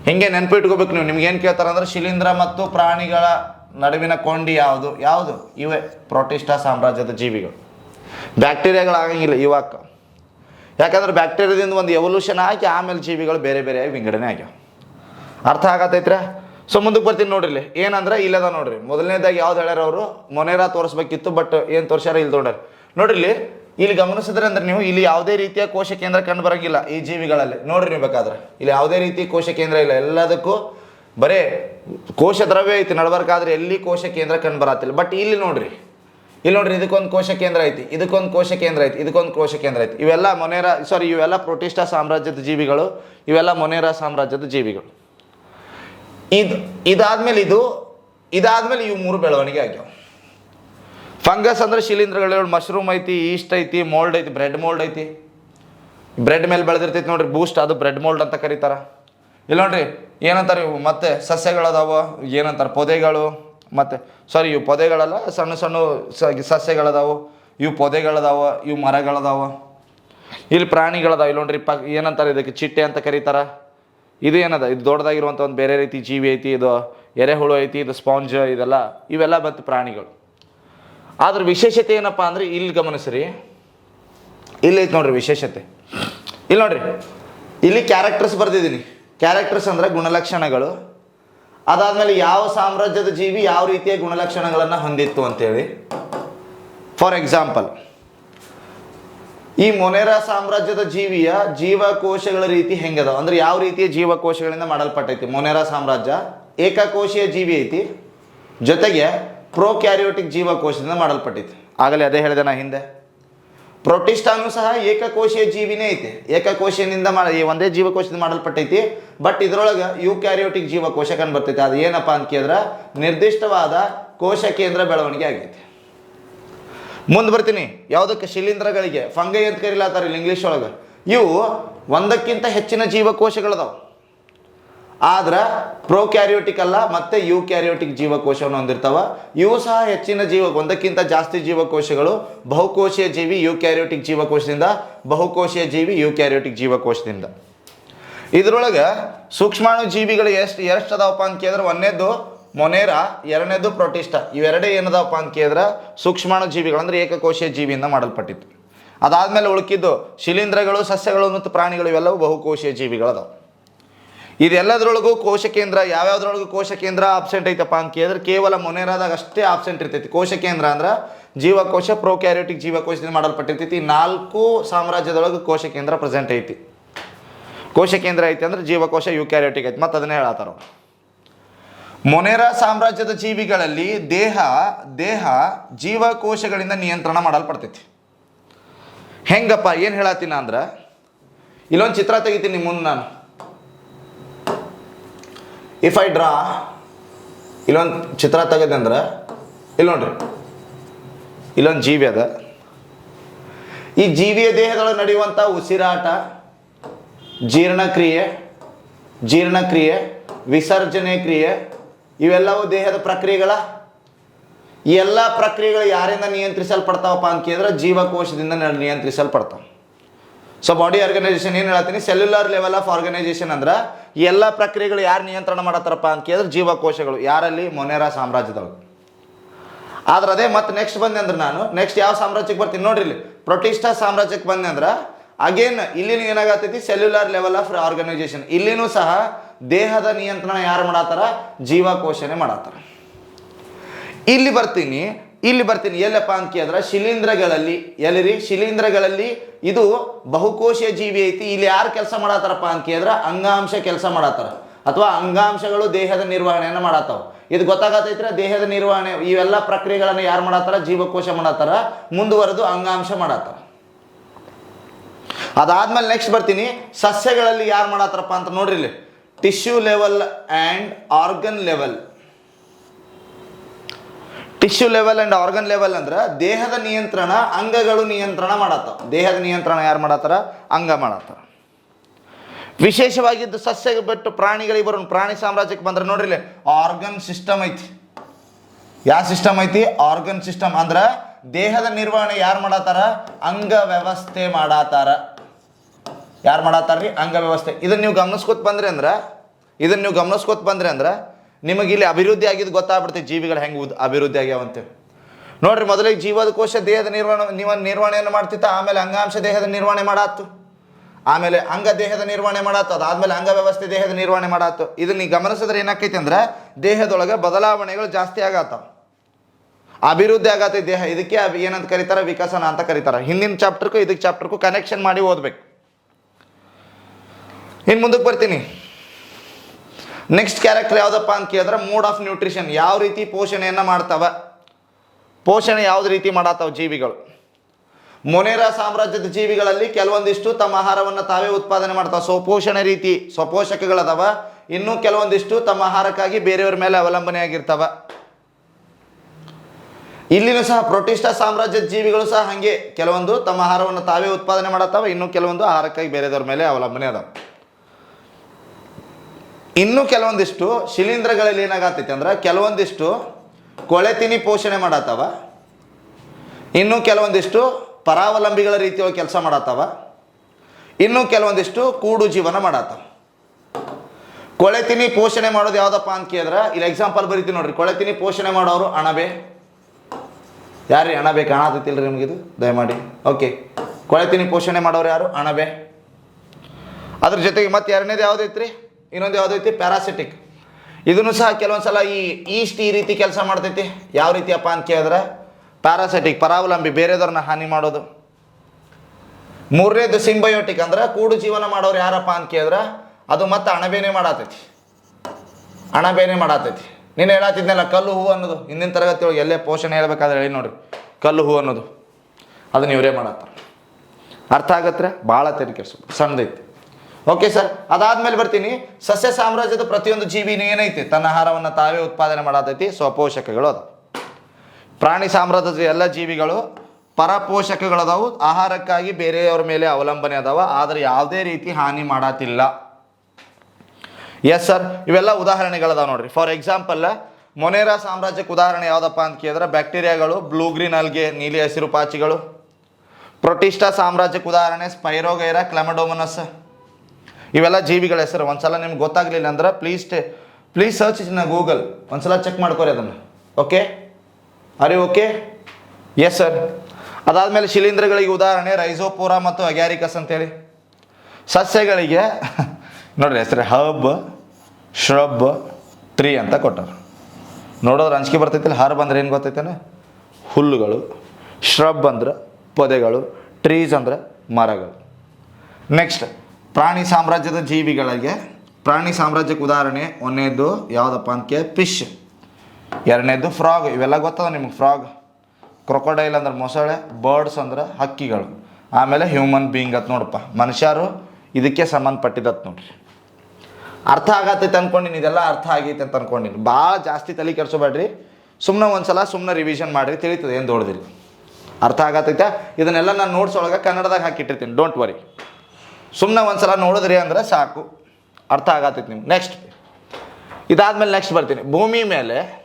ಹಿಂಗೆ ನೆನ್ಪಿಟ್ಕೋಬೇಕು ನೀವು. ನಿಮ್ಗೆ ಏನು ಕೇಳ್ತಾರೆ ಅಂದ್ರೆ ಶಿಲೀಂಧ್ರ ಮತ್ತು ಪ್ರಾಣಿಗಳ ನಡುವಿನ ಕೊಂಡಿ ಯಾವುದು? ಯಾವುದು? ಇವೇ. ಪ್ರೊಟಿಸ್ಟಾ ಸಾಮ್ರಾಜ್ಯದ ಜೀವಿಗಳು. ಬ್ಯಾಕ್ಟೀರಿಯಾಗಳಾಗಂಗಿಲ್ಲ ಇವಾಗ ಯಾಕಂದ್ರೆ ಬ್ಯಾಕ್ಟೀರಿಯಾದಿಂದ ಒಂದು ಎವಲ್ಯೂಷನ್ ಹಾಕಿ ಆಮೇಲೆ ಜೀವಿಗಳು ಬೇರೆ ಬೇರೆ ವಿಂಗಡಣೆ ಆಗ್ಯಾವ. ಅರ್ಥ ಆಗತ್ತೈತ್ರ ಸೊ ಮುಂದಕ್ಕೆ ಬರ್ತೀನಿ ನೋಡ್ರಿ ಏನಂದ್ರೆ ಇಲ್ಲದ ನೋಡ್ರಿ. ಮೊದಲನೇದಾಗಿ ಯಾವ್ದು ಹೇಳ್ಯಾರ ಅವರು? ಮೊನೇರ ತೋರಿಸ್ಬೇಕಿತ್ತು ಬಟ್ ಏನು ತೋರ್ಸ್ಯಾರ ಇಲ್ಲಿ ನೋಡ್ರಿ. ನೋಡ್ರಿ ಇಲ್ಲಿ ಇಲ್ಲಿ ಗಮನಿಸಿದ್ರೆ ಅಂದ್ರೆ ನೀವು ಇಲ್ಲಿ ಯಾವುದೇ ರೀತಿಯ ಕೋಶ ಕೇಂದ್ರ ಕಂಡು ಬರಂಗಿಲ್ಲ ಈ ಜೀವಿಗಳಲ್ಲಿ. ನೋಡ್ರಿ ನೀವು ಬೇಕಾದ್ರೆ. ಇಲ್ಲಿ ಯಾವುದೇ ರೀತಿ ಕೋಶ ಕೇಂದ್ರ ಇಲ್ಲ. ಎಲ್ಲದಕ್ಕೂ ಬರೇ ಕೋಶ ದ್ರವ್ಯ ಐತಿ ನಡ್ಬರ್ಕಾದ್ರೆ ಎಲ್ಲಿ ಕೋಶ ಕೇಂದ್ರ ಕಂಡು ಬರತ್ತಿಲ್ಲ. ಬಟ್ ಇಲ್ಲಿ ನೋಡ್ರಿ. ಇಲ್ಲಿ ನೋಡ್ರಿ, ಇದಕ್ಕೊಂದು ಕೋಶ ಕೇಂದ್ರ ಐತಿ, ಇದಕ್ಕೊಂದು ಕೋಶ ಕೇಂದ್ರ ಐತಿ, ಇದಕ್ಕೊಂದು ಕೋಶ ಕೇಂದ್ರ ಐತಿ. ಇವೆಲ್ಲ ಮೊನೇರಾ ಸಾರಿ ಇವೆಲ್ಲ ಪ್ರೊಟಿಸ್ಟಾ ಸಾಮ್ರಾಜ್ಯದ ಜೀವಿಗಳು, ಇವೆಲ್ಲ ಮೊನೇರಾ ಸಾಮ್ರಾಜ್ಯದ ಜೀವಿಗಳು. ಇದು, ಇದಾದ್ಮೇಲೆ ಇದು, ಇದಾದ್ಮೇಲೆ ಇವು ಮೂರು ಬೆಳವಣಿಗೆ ಆಗ್ಯಾವ. ಫಂಗಸ್ ಅಂದ್ರೆ ಶಿಲೀಂಧ್ರಗಳು ಮಶ್ರೂಮ್ ಐತಿ ಈಸ್ಟ್ ಐತಿ ಮೋಲ್ಡ್ ಐತಿ ಬ್ರೆಡ್ ಮೋಲ್ಡ್ ಐತಿ. ಬ್ರೆಡ್ ಮೇಲೆ ಬೆಳೆದಿರ್ತೈತಿ ನೋಡ್ರಿ ಬೂಸ್ಟ್ ಅದು ಬ್ರೆಡ್ ಮೋಲ್ಡ್ ಅಂತ ಕರೀತಾರ. ಇಲ್ಲ ನೋಡ್ರಿ, ಏನಂತಾರೆ ಇವು? ಮತ್ತೆ ಸಸ್ಯಗಳದಾವ ಏನಂತಾರೆ? ಪೊದೆಗಳು ಮತ್ತೆ ಸಾರಿ ಇವು ಪೊದೆಗಳಲ್ಲ, ಸಣ್ಣ ಸಣ್ಣ ಸಸ್ಯಗಳದಾವು, ಇವು ಪೊದೆಗಳದಾವ, ಇವು ಮರಗಳದಾವ. ಇಲ್ಲಿ ಪ್ರಾಣಿಗಳದಾವ ಇಲ್ಲಿ ನೋಡ್ರಿ ಪ, ಏನಂತಾರೆ ಇದಕ್ಕೆ, ಚಿಟ್ಟೆ ಅಂತ ಕರೀತಾರ. ಇದು ಏನದ, ಇದು ದೊಡ್ಡದಾಗಿರುವಂಥ ಒಂದು ಬೇರೆ ರೀತಿ ಜೀವಿ ಐತಿ, ಇದು ಎರೆಹುಳು ಐತಿ, ಇದು ಸ್ಪಾಂಜ್, ಇದೆಲ್ಲ, ಇವೆಲ್ಲ ಬಂತು ಪ್ರಾಣಿಗಳು. ಆದ್ರ ವಿಶೇಷತೆ ಏನಪ್ಪ ಅಂದ್ರೆ, ಇಲ್ಲಿ ಗಮನಿಸ್ರಿ. ಇಲ್ಲಿ ಐತೆ ನೋಡ್ರಿ ವಿಶೇಷತೆ. ಇಲ್ಲಿ ನೋಡ್ರಿ, ಇಲ್ಲಿ ಕ್ಯಾರೆಕ್ಟರ್ಸ್ ಬರ್ದಿದ್ದೀನಿ. ಕ್ಯಾರೆಕ್ಟರ್ಸ್ ಅಂದ್ರೆ ಗುಣಲಕ್ಷಣಗಳು. ಅದಾದ್ಮೇಲೆ ಯಾವ ಸಾಮ್ರಾಜ್ಯದ ಜೀವಿ ಯಾವ ರೀತಿಯ ಗುಣಲಕ್ಷಣಗಳನ್ನು ಹೊಂದಿತ್ತು ಅಂತೇಳಿ? ಫಾರ್ ಎಕ್ಸಾಂಪಲ್ ಈ ಮೊನೆರಾ ಸಾಮ್ರಾಜ್ಯದ ಜೀವಿಯ ಜೀವಕೋಶಗಳ ರೀತಿ ಹೆಂಗದ? ಅಂದ್ರೆ ಯಾವ ರೀತಿಯ ಜೀವಕೋಶಗಳಿಂದ ಮಾಡಲ್ಪಟ್ಟೈತಿ? ಮೊನೆರಾ ಸಾಮ್ರಾಜ್ಯ ಏಕಕೋಶೀಯ ಜೀವಿ ಐತಿ, ಜೊತೆಗೆ ಪ್ರೋಕ್ಯಾರಿಯೋಟಿಕ್ ಜೀವಕೋಶದಿಂದ ಮಾಡಲ್ಪಟ್ಟೈತಿ. ಆಗಲೇ ಅದೇ ಹೇಳಿದೆ ನಾ ಹಿಂದೆ. ಪ್ರೋಟಿಸ್ಟಾನು ಸಹ ಏಕಕೋಶೀಯ ಜೀವಿನೇ ಐತಿ. ಏಕಕೋಶದಿಂದ ಮಾಡ, ಈ ಒಂದೇ ಜೀವಕೋಶದಿಂದ ಮಾಡಲ್ಪಟ್ಟೈತಿ, ಬಟ್ ಇದ್ರೊಳಗೆ ಯೂಕ್ಯಾರಿಯೋಟಿಕ್ ಜೀವಕೋಶ ಕಂಡು ಬರ್ತೈತಿ. ಅದು ಏನಪ್ಪ ಅಂತ ಕೇಳಿದ್ರೆ, ನಿರ್ದಿಷ್ಟವಾದ ಕೋಶ ಕೇಂದ್ರ ಬೆಳವಣಿಗೆ ಆಗೈತಿ. ಮುಂದೆ ಬರ್ತೀನಿ. ಯಾವುದಕ್ಕೆ? ಶಿಲೀಂಧ್ರಗಳಿಗೆ. ಫಂಗೈ ಅಂತ ಕರೀಲಾತಾರ ಇಲ್ಲಿ ಇಂಗ್ಲೀಷ್ ಒಳಗೆ. ಇವು ಒಂದಕ್ಕಿಂತ ಹೆಚ್ಚಿನ ಜೀವಕೋಶಗಳದಾವ. ಆದ್ರೆ ಪ್ರೊಕ್ಯಾರಿಯೋಟಿಕ್ ಅಲ್ಲ ಮತ್ತೆ ಯು ಕ್ಯಾರಿಯೋಟಿಕ್ ಜೀವಕೋಶವನ್ನು ಹೊಂದಿರ್ತಾವ. ಇವು ಸಹ ಹೆಚ್ಚಿನ ಜೀವ, ಒಂದಕ್ಕಿಂತ ಜಾಸ್ತಿ ಜೀವಕೋಶಗಳು ಬಹುಕೋಶೀಯ ಜೀವಿ ಯು ಕ್ಯಾರಿಯೋಟಿಕ್ ಜೀವಕೋಶದಿಂದ, ಬಹುಕೋಶೀಯ ಜೀವಿ ಯು ಕ್ಯಾರಿಯೋಟಿಕ್ ಜೀವಕೋಶದಿಂದ. ಇದ್ರೊಳಗೆ ಸೂಕ್ಷ್ಮಾಣು ಜೀವಿಗಳು ಎಷ್ಟು ಎಷ್ಟು ಅದಾವಪ್ಪ ಅಂತ ಕೇಳಿದ್ರೆ ಒಂದೇದು ಮೊನೇರಾ ಎರಡನೇದು ಪ್ರೊಟಿಸ್ಟ. ಇವೆರಡೇ ಏನದಪ್ಪ ಅಂತ ಕೇಳಿದ್ರೆ ಸೂಕ್ಷ್ಮಾಣು ಜೀವಿಗಳು ಅಂದ್ರೆ ಏಕಕೋಶೀಯ ಜೀವಿಯಿಂದ ಮಾಡಲ್ಪಟ್ಟಿತ್ತು ಅದಾದ್ಮೇಲೆ ಉಳುಕಿದ್ದು ಶಿಲೀಂಧ್ರಗಳು, ಸಸ್ಯಗಳು ಮತ್ತು ಪ್ರಾಣಿಗಳು ಇವೆಲ್ಲವೂ ಬಹುಕೋಶೀಯ ಜೀವಿಗಳದಾವ. ಇದೆಲ್ಲದರೊಳಗೂ ಕೋಶ ಕೇಂದ್ರ, ಯಾವ್ಯಾವ್ದ್ರೊಳಗೂ ಕೋಶ ಕೇಂದ್ರ ಆಬ್ಸೆಂಟ್ ಐತಪ್ಪ ಅಂತ ಕೇಳಿದ್ರೆ ಕೇವಲ ಮೊನೇರಾದಾಗ ಅಷ್ಟೇ ಆಬ್ಸೆಂಟ್ ಇರ್ತೈತಿ. ಕೋಶ ಕೇಂದ್ರ ಅಂದ್ರೆ ಜೀವಕೋಶ ಪ್ರೋಕ್ಯಾರಿಯೋಟಿಕ್ ಜೀವಕೋಶದಿಂದ ಮಾಡಲ್ಪಟ್ಟಿರ್ತೈತಿ. ನಾಲ್ಕು ಸಾಮ್ರಾಜ್ಯದೊಳಗೆ ಕೋಶ ಕೇಂದ್ರ ಪ್ರೆಸೆಂಟ್ ಐತಿ. ಕೋಶ ಕೇಂದ್ರ ಐತಿ ಅಂದ್ರೆ ಜೀವಕೋಶ, ಯುಕ್ಯಾರಿಯೋಟಿಕ್ ಐತಿ. ಮತ್ತೆ ಅದನ್ನೇ ಹೇಳತ್ತಾರ ಮೊನೆರಾ ಮೊನೇರಾ ಸಾಮ್ರಾಜ್ಯದ ಜೀವಿಗಳಲ್ಲಿ ದೇಹ ದೇಹ ಜೀವಕೋಶಗಳಿಂದ ನಿಯಂತ್ರಣ ಮಾಡಲ್ಪಡ್ತೈತಿ. ಹೆಂಗಪ್ಪ, ಏನು ಹೇಳತ್ತೀನಿ ಅಂದ್ರೆ, ಇಲ್ಲೊಂದು ಚಿತ್ರ ತೆಗಿತೀನಿ ಮುಂದೆ ನಾನು. ಇಫ್ ಐ ಡ್ರಾ ಇಲ್ಲೊಂದು ಚಿತ್ರ ತೆಗೆದೆ ಅಂದ್ರೆ ಇಲ್ಲಿ ನೋಡ್ರಿ. ಇಲ್ಲೊಂದು ಜೀವಿ ಅದ. ಈ ಜೀವಿಯ ದೇಹದೊಳಗೆ ನಡೆಯುವಂಥ ಉಸಿರಾಟ, ಜೀರ್ಣಕ್ರಿಯೆ ಜೀರ್ಣಕ್ರಿಯೆ, ವಿಸರ್ಜನೆ ಕ್ರಿಯೆ, ಇವೆಲ್ಲವೂ ದೇಹದ ಪ್ರಕ್ರಿಯೆಗಳ ಎಲ್ಲ ಪ್ರಕ್ರಿಯೆಗಳು ಯಾರಿಂದ ನಿಯಂತ್ರಿಸಲ್ಪಡ್ತಾವಪ್ಪ ಅಂತ ಕೇಳಿದ್ರೆ ಜೀವಕೋಶದಿಂದ ನಿಯಂತ್ರಿಸಲ್ಪಡ್ತಾವೆ. ಸೊ ಬಾಡಿ ಆರ್ಗನೈಸೇಷನ್ ಏನು ಹೇಳ್ತೀನಿ ಸೆಲ್ಯುಲರ್ ಲೆವೆಲ್ ಆಫ್ ಆರ್ಗನೈಸೇಷನ್ ಅಂದ್ರೆ ಎಲ್ಲ ಪ್ರಕ್ರಿಯೆಗಳು ಯಾರು ನಿಯಂತ್ರಣ ಮಾಡತ್ತಾರಪ್ಪ ಅಂತ ಕೇಳಿದ್ರೆ ಜೀವಕೋಶಗಳು, ಯಾರಲ್ಲಿ? ಮೊನೇರಾ ಸಾಮ್ರಾಜ್ಯದೊಳಗೆ. ಆದ್ರೆ ಅದೇ ಮತ್ತೆ ನೆಕ್ಸ್ಟ್ ಬಂದೆ ಅಂದ್ರೆ ನಾನು ನೆಕ್ಸ್ಟ್ ಯಾವ ಸಾಮ್ರಾಜ್ಯಕ್ಕೆ ಬರ್ತೀನಿ ನೋಡ್ರಿ ಇಲ್ಲಿ. ಪ್ರೊಟಿಸ್ಟಾ ಸಾಮ್ರಾಜ್ಯಕ್ಕೆ ಬಂದೆ ಅಂದ್ರೆ ಅಗೇನ್ ಇಲ್ಲಿನೂ ಏನಾಗತ್ತೈತಿ? ಸೆಲ್ಯುಲರ್ ಲೆವೆಲ್ ಆಫ್ ಆರ್ಗನೈಸೇಷನ್ ಇಲ್ಲಿನೂ ಸಹ ದೇಹದ ನಿಯಂತ್ರಣ ಯಾರು ಮಾಡತ್ತಾರ? ಜೀವಕೋಶನೇ ಮಾಡತ್ತಾರ. ಇಲ್ಲಿ ಬರ್ತೀನಿ ಇಲ್ಲಿ ಬರ್ತೀನಿ, ಎಲ್ಲಪ್ಪ ಅಂತ ಕೇಳಿದ್ರೆ, ಶಿಲೀಂಧ್ರಗಳಲ್ಲಿ, ಎಲ್ಲರಿ? ಶಿಲೀಂಧ್ರಗಳಲ್ಲಿ ಇದು ಬಹುಕೋಶೀಯ ಜೀವಿ ಐತಿ, ಇಲ್ಲಿ ಯಾರು ಕೆಲಸ ಮಾಡತ್ತಾರಪ್ಪ ಅಂತ ಕೇಳಿದ್ರೆ, ಅಂಗಾಂಶ ಕೆಲಸ ಮಾಡತ್ತಾರ ಅಥವಾ ಅಂಗಾಂಶಗಳು ದೇಹದ ನಿರ್ವಹಣೆಯನ್ನು ಮಾಡತ್ತಾವ ಇದು ಗೊತ್ತಾಗತೈತ್ರ, ದೇಹದ ನಿರ್ವಹಣೆ, ಇವೆಲ್ಲ ಪ್ರಕ್ರಿಯೆಗಳನ್ನು ಯಾರು ಮಾಡತ್ತಾರ ಜೀವಕೋಶ ಮಾಡತ್ತಾರ ಮುಂದುವರೆದು ಅಂಗಾಂಶ ಮಾಡತ್ತಾರ ಅದಾದ್ಮೇಲೆ ನೆಕ್ಸ್ಟ್ ಬರ್ತೀನಿ, ಸಸ್ಯಗಳಲ್ಲಿ ಯಾರು ಮಾಡತ್ತಾರಪ್ಪ ಅಂತ ನೋಡ್ರಿ tissue level and organ level tissue level and organ level ಅಂದ್ರೆ ದೇಹದ ನಿಯಂತ್ರಣ, ಅಂಗಗಳು ನಿಯಂತ್ರಣ ಮಾಡತ್ತ. ದೇಹದ ನಿಯಂತ್ರಣ ಯಾರು ಮಾಡತ್ತಾರ? ಅಂಗ ಮಾಡತ್ತಾರ. ವಿಶೇಷವಾಗಿದ್ದು ಸಸ್ಯ ಬಿಟ್ಟು ಪ್ರಾಣಿಗಳಿಗೆ ಬರೋಣ ಪ್ರಾಣಿ ಸಾಮ್ರಾಜ್ಯಕ್ಕೆ ಬಂದ್ರೆ ನೋಡ್ರಿ ಆರ್ಗನ್ ಸಿಸ್ಟಮ್ ಐತಿ. ಯಾವ ಸಿಸ್ಟಮ್ ಐತಿ? ಆರ್ಗನ್ ಸಿಸ್ಟಮ್ ಅಂದ್ರೆ ದೇಹದ ನಿರ್ವಹಣೆ ಯಾರು ಮಾಡತ್ತಾರ? ಅಂಗ ವ್ಯವಸ್ಥೆ ಮಾಡತ್ತಾರ. ಯಾರು ಮಾಡತ್ತಾರ್ರಿ? ಅಂಗ ವ್ಯವಸ್ಥೆ. ಇದನ್ನ ನೀವು ಗಮನಿಸ್ಕೊತ ಬಂದ್ರಿ ಅಂದ್ರೆ ಇದನ್ನ ನೀವು ಗಮನಿಸ್ಕೊತ ಬಂದ್ರಿ ಅಂದ್ರೆ ನಿಮಗೆ ಇಲ್ಲಿ ಅಭಿವೃದ್ಧಿ ಆಗಿದ್ದು ಗೊತ್ತಾಗ್ಬಿಡ್ತೈತಿ, ಜೀವಿಗಳು ಹೆಂಗೆ ಉದ್- ಅಭಿವೃದ್ಧಿ ಆಗ್ಯಾವಂತೆ. ನೋಡ್ರಿ, ಮೊದಲಿಗೆ ಜೀವದ ಕೋಶ ದೇಹದ ನಿರ್ವಹಣೆ, ನೀವು ನಿರ್ವಹಣೆಯನ್ನು ಮಾಡ್ತಿತ್ತ, ಆಮೇಲೆ ಅಂಗಾಂಶ ದೇಹದ ನಿರ್ವಹಣೆ ಮಾಡಾತ್ತು. ಆಮೇಲೆ ಅಂಗ ದೇಹದ ನಿರ್ವಹಣೆ ಮಾಡಾತು ಅದಾದ್ಮೇಲೆ ಅಂಗ ವ್ಯವಸ್ಥೆ ದೇಹದ ನಿರ್ವಹಣೆ ಮಾಡಾತ್ತು. ಇದನ್ನ ನೀವು ಗಮನಿಸಿದ್ರೆ ಏನಾಕೈತಿ ಅಂದ್ರೆ, ದೇಹದೊಳಗೆ ಬದಲಾವಣೆಗಳು ಜಾಸ್ತಿ ಆಗತ್ತಾವ. ಅಭಿವೃದ್ಧಿ ಆಗತ್ತೆ ದೇಹ, ಇದಕ್ಕೆ ಏನಂತ ಕರೀತಾರ, ವಿಕಸನ ಅಂತ ಕರೀತಾರ. ಹಿಂದಿನ ಚಾಪ್ಟರ್ಗೂ ಇದಕ್ಕೆ ಚಾಪ್ಟರ್ಗೂ ಕನೆಕ್ಷನ್ ಮಾಡಿ ಓದ್ಬೇಕು. ಇನ್ನು ಮುಂದಕ್ಕೆ ಬರ್ತೀನಿ. ನೆಕ್ಸ್ಟ್ ಕ್ಯಾರೆಕ್ಟರ್ ಯಾವುದಪ್ಪ ಅಂತ ಕೇಳಿದ್ರೆ ಮೂಡ್ ಆಫ್ ನ್ಯೂಟ್ರಿಷನ್ ಯಾವ ರೀತಿ ಪೋಷಣೆಯನ್ನು ಮಾಡ್ತಾವ? ಪೋಷಣೆ ಯಾವ್ದು ರೀತಿ ಮಾಡತ್ತಾವ ಜೀವಿಗಳು? ಮೊನೇರಾ ಸಾಮ್ರಾಜ್ಯದ ಜೀವಿಗಳಲ್ಲಿ ಕೆಲವೊಂದಿಷ್ಟು ತಮ್ಮ ಆಹಾರವನ್ನು ತಾವೇ ಉತ್ಪಾದನೆ ಮಾಡ್ತಾವೆ. ಸ್ವಪೋಷಣೆ ರೀತಿ ಸ್ವಪೋಷಕಗಳದಾವ ಇನ್ನೂ ಕೆಲವೊಂದಿಷ್ಟು ತಮ್ಮ ಆಹಾರಕ್ಕಾಗಿ ಬೇರೆಯವ್ರ ಮೇಲೆ ಅವಲಂಬನೆ ಆಗಿರ್ತಾವ. ಇಲ್ಲಿನೂ ಸಹ ಪ್ರೊಟಿಸ್ಟ ಸಾಮ್ರಾಜ್ಯದ ಜೀವಿಗಳು ಸಹ ಹಾಗೆ. ಕೆಲವೊಂದು ತಮ್ಮ ಆಹಾರವನ್ನು ತಾವೇ ಉತ್ಪಾದನೆ ಮಾಡತ್ತಾವ ಇನ್ನು ಕೆಲವೊಂದು ಆಹಾರಕ್ಕಾಗಿ ಬೇರೆದವ್ರ ಮೇಲೆ ಅವಲಂಬನೆ ಅದಾವ. ಇನ್ನು ಕೆಲವೊಂದಿಷ್ಟು ಶಿಲೀಂಧ್ರಗಳಲ್ಲಿ ಏನಾಗತ್ತೈತೆ ಅಂದ್ರೆ ಕೆಲವೊಂದಿಷ್ಟು ಕೊಳೆ ತಿನಿ ಪೋಷಣೆ ಮಾಡತ್ತವ. ಇನ್ನು ಕೆಲವೊಂದಿಷ್ಟು ಪರಾವಲಂಬಿಗಳ ರೀತಿಯೊಳಗೆ ಕೆಲಸ ಮಾಡತ್ತವ. ಇನ್ನು ಕೆಲವೊಂದಿಷ್ಟು ಕೂಡು ಜೀವನ ಮಾಡತ್ತವ. ಕೊಳೆ ತಿನಿ ಪೋಷಣೆ ಮಾಡೋದು ಯಾವುದಪ್ಪ ಅಂತ ಕೇಳಿದ್ರೆ, ಇಲ್ಲಿ ಎಕ್ಸಾಂಪಲ್ ಬರೀತೀನಿ ನೋಡ್ರಿ. ಕೊಳೆ ತಿನಿ ಪೋಷಣೆ ಮಾಡೋರು ಅಣಬೆ. ಯಾರ್ರಿ ಅಣಬೆ? ಕಾಣತೈತಿಲ್ರಿ ನಿಮಗಿದು ದಯಮಾಡಿ. ಓಕೆ. ಕೊಳೆ ತಿನಿ ಪೋಷಣೆ ಮಾಡೋರು ಯಾರು? ಅಣಬೆ. ಅದ್ರ ಜೊತೆಗೆ ಮತ್ತೆ ಎರಡನೇದು ಯಾವುದೈತ್ರಿ? ಇನ್ನೊಂದು ಯಾವುದೈತಿ ಪ್ಯಾರಾಸಿಟಿಕ್ ಇದನ್ನು ಸಹ ಕೆಲವೊಂದು ಸಲ ಈ ಈಸ್ಟ್ ಈ ರೀತಿ ಕೆಲಸ ಮಾಡ್ತೈತಿ. ಯಾವ ರೀತಿಯಪ್ಪ ಅಂತ ಕೇಳಿದ್ರೆ ಪ್ಯಾರಾಸಿಟಿಕ್ ಪರಾವಲಂಬಿ, ಬೇರೆದವ್ರನ್ನ ಹಾನಿ ಮಾಡೋದು. ಮೂರನೇದು ಸಿಂಬಯೋಟಿಕ್ ಅಂದ್ರೆ ಕೂಡು ಜೀವನ ಮಾಡೋರು ಯಾರಪ್ಪ ಅಂತ ಕೇಳಿದ್ರೆ, ಅದು ಮತ್ತೆ ಅಣಬೇನೆ ಮಾಡತೈತಿ. ಅಣಬೇನೆ ಮಾಡತೈತಿ. ನೀನು ಹೇಳತ್ತಿದ್ನಲ್ಲ ಕಲ್ಲು, ಹೂ ಅನ್ನೋದು. ಹಿಂದಿನ ತರಗತಿ ಒಳಗೆ ಎಲ್ಲೇ ಪೋಷಣೆ ಹೇಳ್ಬೇಕಾದ್ರೆ ಹೇಳಿ ನೋಡ್ರಿ. ಕಲ್ಲು, ಹೂ ಅನ್ನೋದು. ಅದನ್ನ ಇವರೇ ಮಾಡತ್ತಾರೆ. ಅರ್ಥ ಆಗತ್ತೆ? ಭಾಳ ತೆರಿಗೆ ಸಣ್ಣದೈತಿ. ಓಕೆ ಸರ್ ಅದಾದ್ಮೇಲೆ ಬರ್ತೀನಿ. ಸಸ್ಯ ಸಾಮ್ರಾಜ್ಯದ ಪ್ರತಿಯೊಂದು ಜೀವಿನೂ ಏನೈತಿ? ತನ್ನ ಆಹಾರವನ್ನು ತಾವೇ ಉತ್ಪಾದನೆ ಮಾಡತೈತಿ, ಸ್ವಪೋಷಕಗಳು ಅದು ಪ್ರಾಣಿ ಸಾಮ್ರಾಜ್ಯದ ಎಲ್ಲ ಜೀವಿಗಳು ಪರಪೋಷಕಗಳದಾವು. ಆಹಾರಕ್ಕಾಗಿ ಬೇರೆಯವ್ರ ಮೇಲೆ ಅವಲಂಬನೆ ಅದಾವ. ಆದರೆ ಯಾವುದೇ ರೀತಿ ಹಾನಿ ಮಾಡತ್ತಿಲ್ಲ ಎಸ್ ಸರ್ ಇವೆಲ್ಲ ಉದಾಹರಣೆಗಳದಾವ ನೋಡ್ರಿ. ಫಾರ್ ಎಕ್ಸಾಂಪಲ್ ಮೊನೇರಾ ಸಾಮ್ರಾಜ್ಯಕ್ಕೆ ಉದಾಹರಣೆ ಯಾವುದಪ್ಪ ಅಂತ ಕೇಳಿದ್ರೆ, ಬ್ಯಾಕ್ಟೀರಿಯಾಗಳು, ಬ್ಲೂ ಗ್ರೀನ್ ಅಲ್ಗೆ, ನೀಲಿ ಹಸಿರು ಪಾಚಿಗಳು. ಪ್ರೊಟಿಸ್ಟಾ ಸಾಮ್ರಾಜ್ಯಕ್ಕೆ ಉದಾಹರಣೆ, ಸ್ಪೈರೋಗೈರಾ, ಕ್ಲಮಡೋಮನಸ್. ಇವೆಲ್ಲ ಜೀವಿಗಳ ಹೆಸರು. ಒಂದ್ಸಲ ನಿಮ್ಗೆ ಗೊತ್ತಾಗ್ಲಿಲ್ಲ ಅಂದ್ರೆ please please search in Google ಒಂದ್ಸಲ ಚೆಕ್ ಮಾಡ್ಕೋರಿ ಅದನ್ನು. ಓಕೆ ಅರೆ ಓಕೆ ಎಸ್ ಸರ್ ಅದಾದಮೇಲೆ ಶಿಲೀಂಧ್ರಗಳಿಗೆ ಉದಾಹರಣೆ, ರೈಸೋಪೋರಾ ಮತ್ತು ಅಗ್ಯಾರಿಕಸ್ ಅಂತೇಳಿ. ಸಸ್ಯಗಳಿಗೆ, ನೋಡ್ರಿ ಹೆಸರು ಹಬ್ ಶ್ರಬ್ ಟ್ರೀ ಅಂತ ಕೊಟ್ಟರು ನೋಡೋದ್ರ ಅಂಜಿಕೆ ಬರ್ತೈತಿಲ್ಲ ಹರ್ಬ್ ಅಂದ್ರೆ ಏನು ಗೊತ್ತೈತೇನೆ? ಹುಲ್ಲುಗಳು ಶ್ರಬ್ ಅಂದ್ರೆ ಪೊದೆಗಳು ಟ್ರೀಸ್ ಅಂದ್ರೆ ಮರಗಳು. ನೆಕ್ಸ್ಟ್ ಪ್ರಾಣಿ ಸಾಮ್ರಾಜ್ಯದ ಜೀವಿಗಳಿಗೆ ಪ್ರಾಣಿ ಸಾಮ್ರಾಜ್ಯಕ್ಕೆ ಉದಾಹರಣೆ, ಒಂದನೇದು ಯಾವುದಪ್ಪ ಅಂತ ಕೇಳಿ ಫಿಶ್ ಎರಡನೇದು ಫ್ರಾಗ್ ಇವೆಲ್ಲ ಗೊತ್ತದ ನಿಮ್ಗೆ ಫ್ರಾಗ್ ಕ್ರೊಕೊಡೈಲ್ ಅಂದ್ರೆ ಮೊಸಳೆ ಬರ್ಡ್ಸ್ ಅಂದ್ರೆ ಹಕ್ಕಿಗಳು. ಆಮೇಲೆ ಹ್ಯೂಮನ್ ಬೀಯಿಂಗ್ ಅತ್ ನೋಡಪ್ಪ. ಮನುಷ್ಯರು ಇದಕ್ಕೆ ಸಂಬಂಧಪಟ್ಟಿದ್ದತ್ ನೋಡ್ರಿ. ಅರ್ಥ ಆಗತ್ತೈತೆ ಅಂದ್ಕೊಂಡಿನಿ ಇದೆಲ್ಲ ಅರ್ಥ ಆಗೈತೆ ಅಂತ ಅನ್ಕೊಂಡಿನಿ. ಭಾಳ ಜಾಸ್ತಿ ತಲೆ ಕೆಡಿಸೋಬೇಡ್ರಿ ಸುಮ್ಮನೆ ಒಂದ್ಸಲ ಸುಮ್ಮನೆ ರಿವಿಷನ್ ಮಾಡಿರಿ, ತಿಳಿತದೆ ಏನು ದೊಡ್ದಿರಿ ಅರ್ಥ ಆಗತ್ತೈತೆ? ಇದನ್ನೆಲ್ಲ ನಾನು ನೋಟ್ಸ್ ಒಳಗೆ ಕನ್ನಡದಾಗ ಹಾಕಿಟ್ಟಿರ್ತೀನಿ ಡೋಂಟ್ ವರಿ ಸುಮ್ಮನೆ ಒಂದ್ಸಲ ನೋಡಿದ್ರಿ ಅಂದ್ರೆ ಸಾಕು. ಅರ್ಥ ಆಗತ್ತೈತೆ ನಿಮ್ಗೆ. ನೆಕ್ಸ್ಟ್ ಇದಾದ್ಮೇಲೆ ನೆಕ್ಸ್ಟ್ ಬರ್ತೀನಿ. ಭೂಮಿ ಮೇಲೆ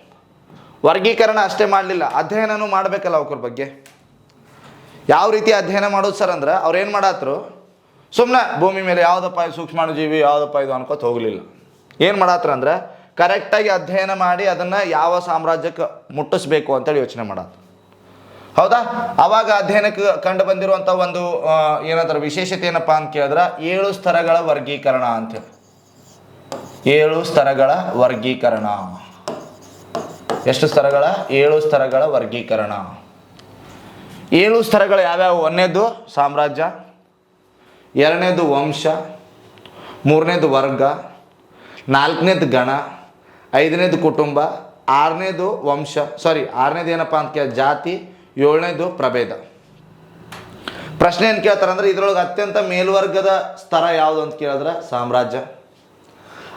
ವರ್ಗೀಕರಣ ಅಷ್ಟೇ ಮಾಡಲಿಲ್ಲ. ಅಧ್ಯಯನನೂ ಮಾಡಬೇಕಲ್ಲ ಅವ್ರ ಬಗ್ಗೆ. ಯಾವ ರೀತಿ ಅಧ್ಯಯನ ಮಾಡೋದು ಸರ್ ಅಂದ್ರೆ ಅವ್ರು ಏನು ಮಾಡತ್ರು? ಸುಮ್ಮನೆ ಭೂಮಿ ಮೇಲೆ ಯಾವುದಪ್ಪ ಇದು ಸೂಕ್ಷ್ಮಾಣುಜೀವಿ, ಯಾವುದಪ್ಪ ಇದು ಅನ್ಕೋತ ಹೋಗಲಿಲ್ಲ. ಏನು ಮಾಡಾತ್ರ ಅಂದ್ರೆ ಕರೆಕ್ಟಾಗಿ ಅಧ್ಯಯನ ಮಾಡಿ ಅದನ್ನು ಯಾವ ಸಾಮ್ರಾಜ್ಯಕ್ಕೆ ಮುಟ್ಟಿಸ್ಬೇಕು ಅಂತೇಳಿ ಯೋಚನೆ ಮಾಡತ್ರು. ಹೌದಾ? ಅವಾಗ ಅಧ್ಯಯನಕ್ಕೆ ಕಂಡು ಬಂದಿರುವಂಥ ಒಂದು ಏನಾದರೂ ವಿಶೇಷತೆ ಏನಪ್ಪ ಅಂತ ಕೇಳಿದ್ರೆ, ಏಳು ಸ್ತರಗಳ ವರ್ಗೀಕರಣ ಅಂತೇಳಿ ಏಳು ಸ್ತರಗಳ ವರ್ಗೀಕರಣ. ಎಷ್ಟು ಸ್ತರಗಳ? ಏಳು ಸ್ತರಗಳ ವರ್ಗೀಕರಣ. ಏಳು ಸ್ತರಗಳು ಯಾವ್ಯಾವು? ಒಂದನೇದು ಸಾಮ್ರಾಜ್ಯ, ಎರಡನೇದು ವಂಶ, ಮೂರನೇದು ವರ್ಗ, ನಾಲ್ಕನೇದು ಗಣ, ಐದನೇದು ಕುಟುಂಬ, ಆರನೇದು ವಂಶ. ಸಾರಿ ಆರನೇದು ಏನಪ್ಪ ಅಂತ ಕೇಳಿ ಜಾತಿ ಏಳನೇದು ಪ್ರಭೇದ. ಪ್ರಶ್ನೆ ಏನು ಕೇಳ್ತಾರೆ ಅಂದ್ರೆ ಇದ್ರೊಳಗೆ ಅತ್ಯಂತ ಮೇಲ್ವರ್ಗದ ಸ್ತರ ಯಾವುದು ಅಂತ ಕೇಳಿದ್ರೆ ಸಾಮ್ರಾಜ್ಯ.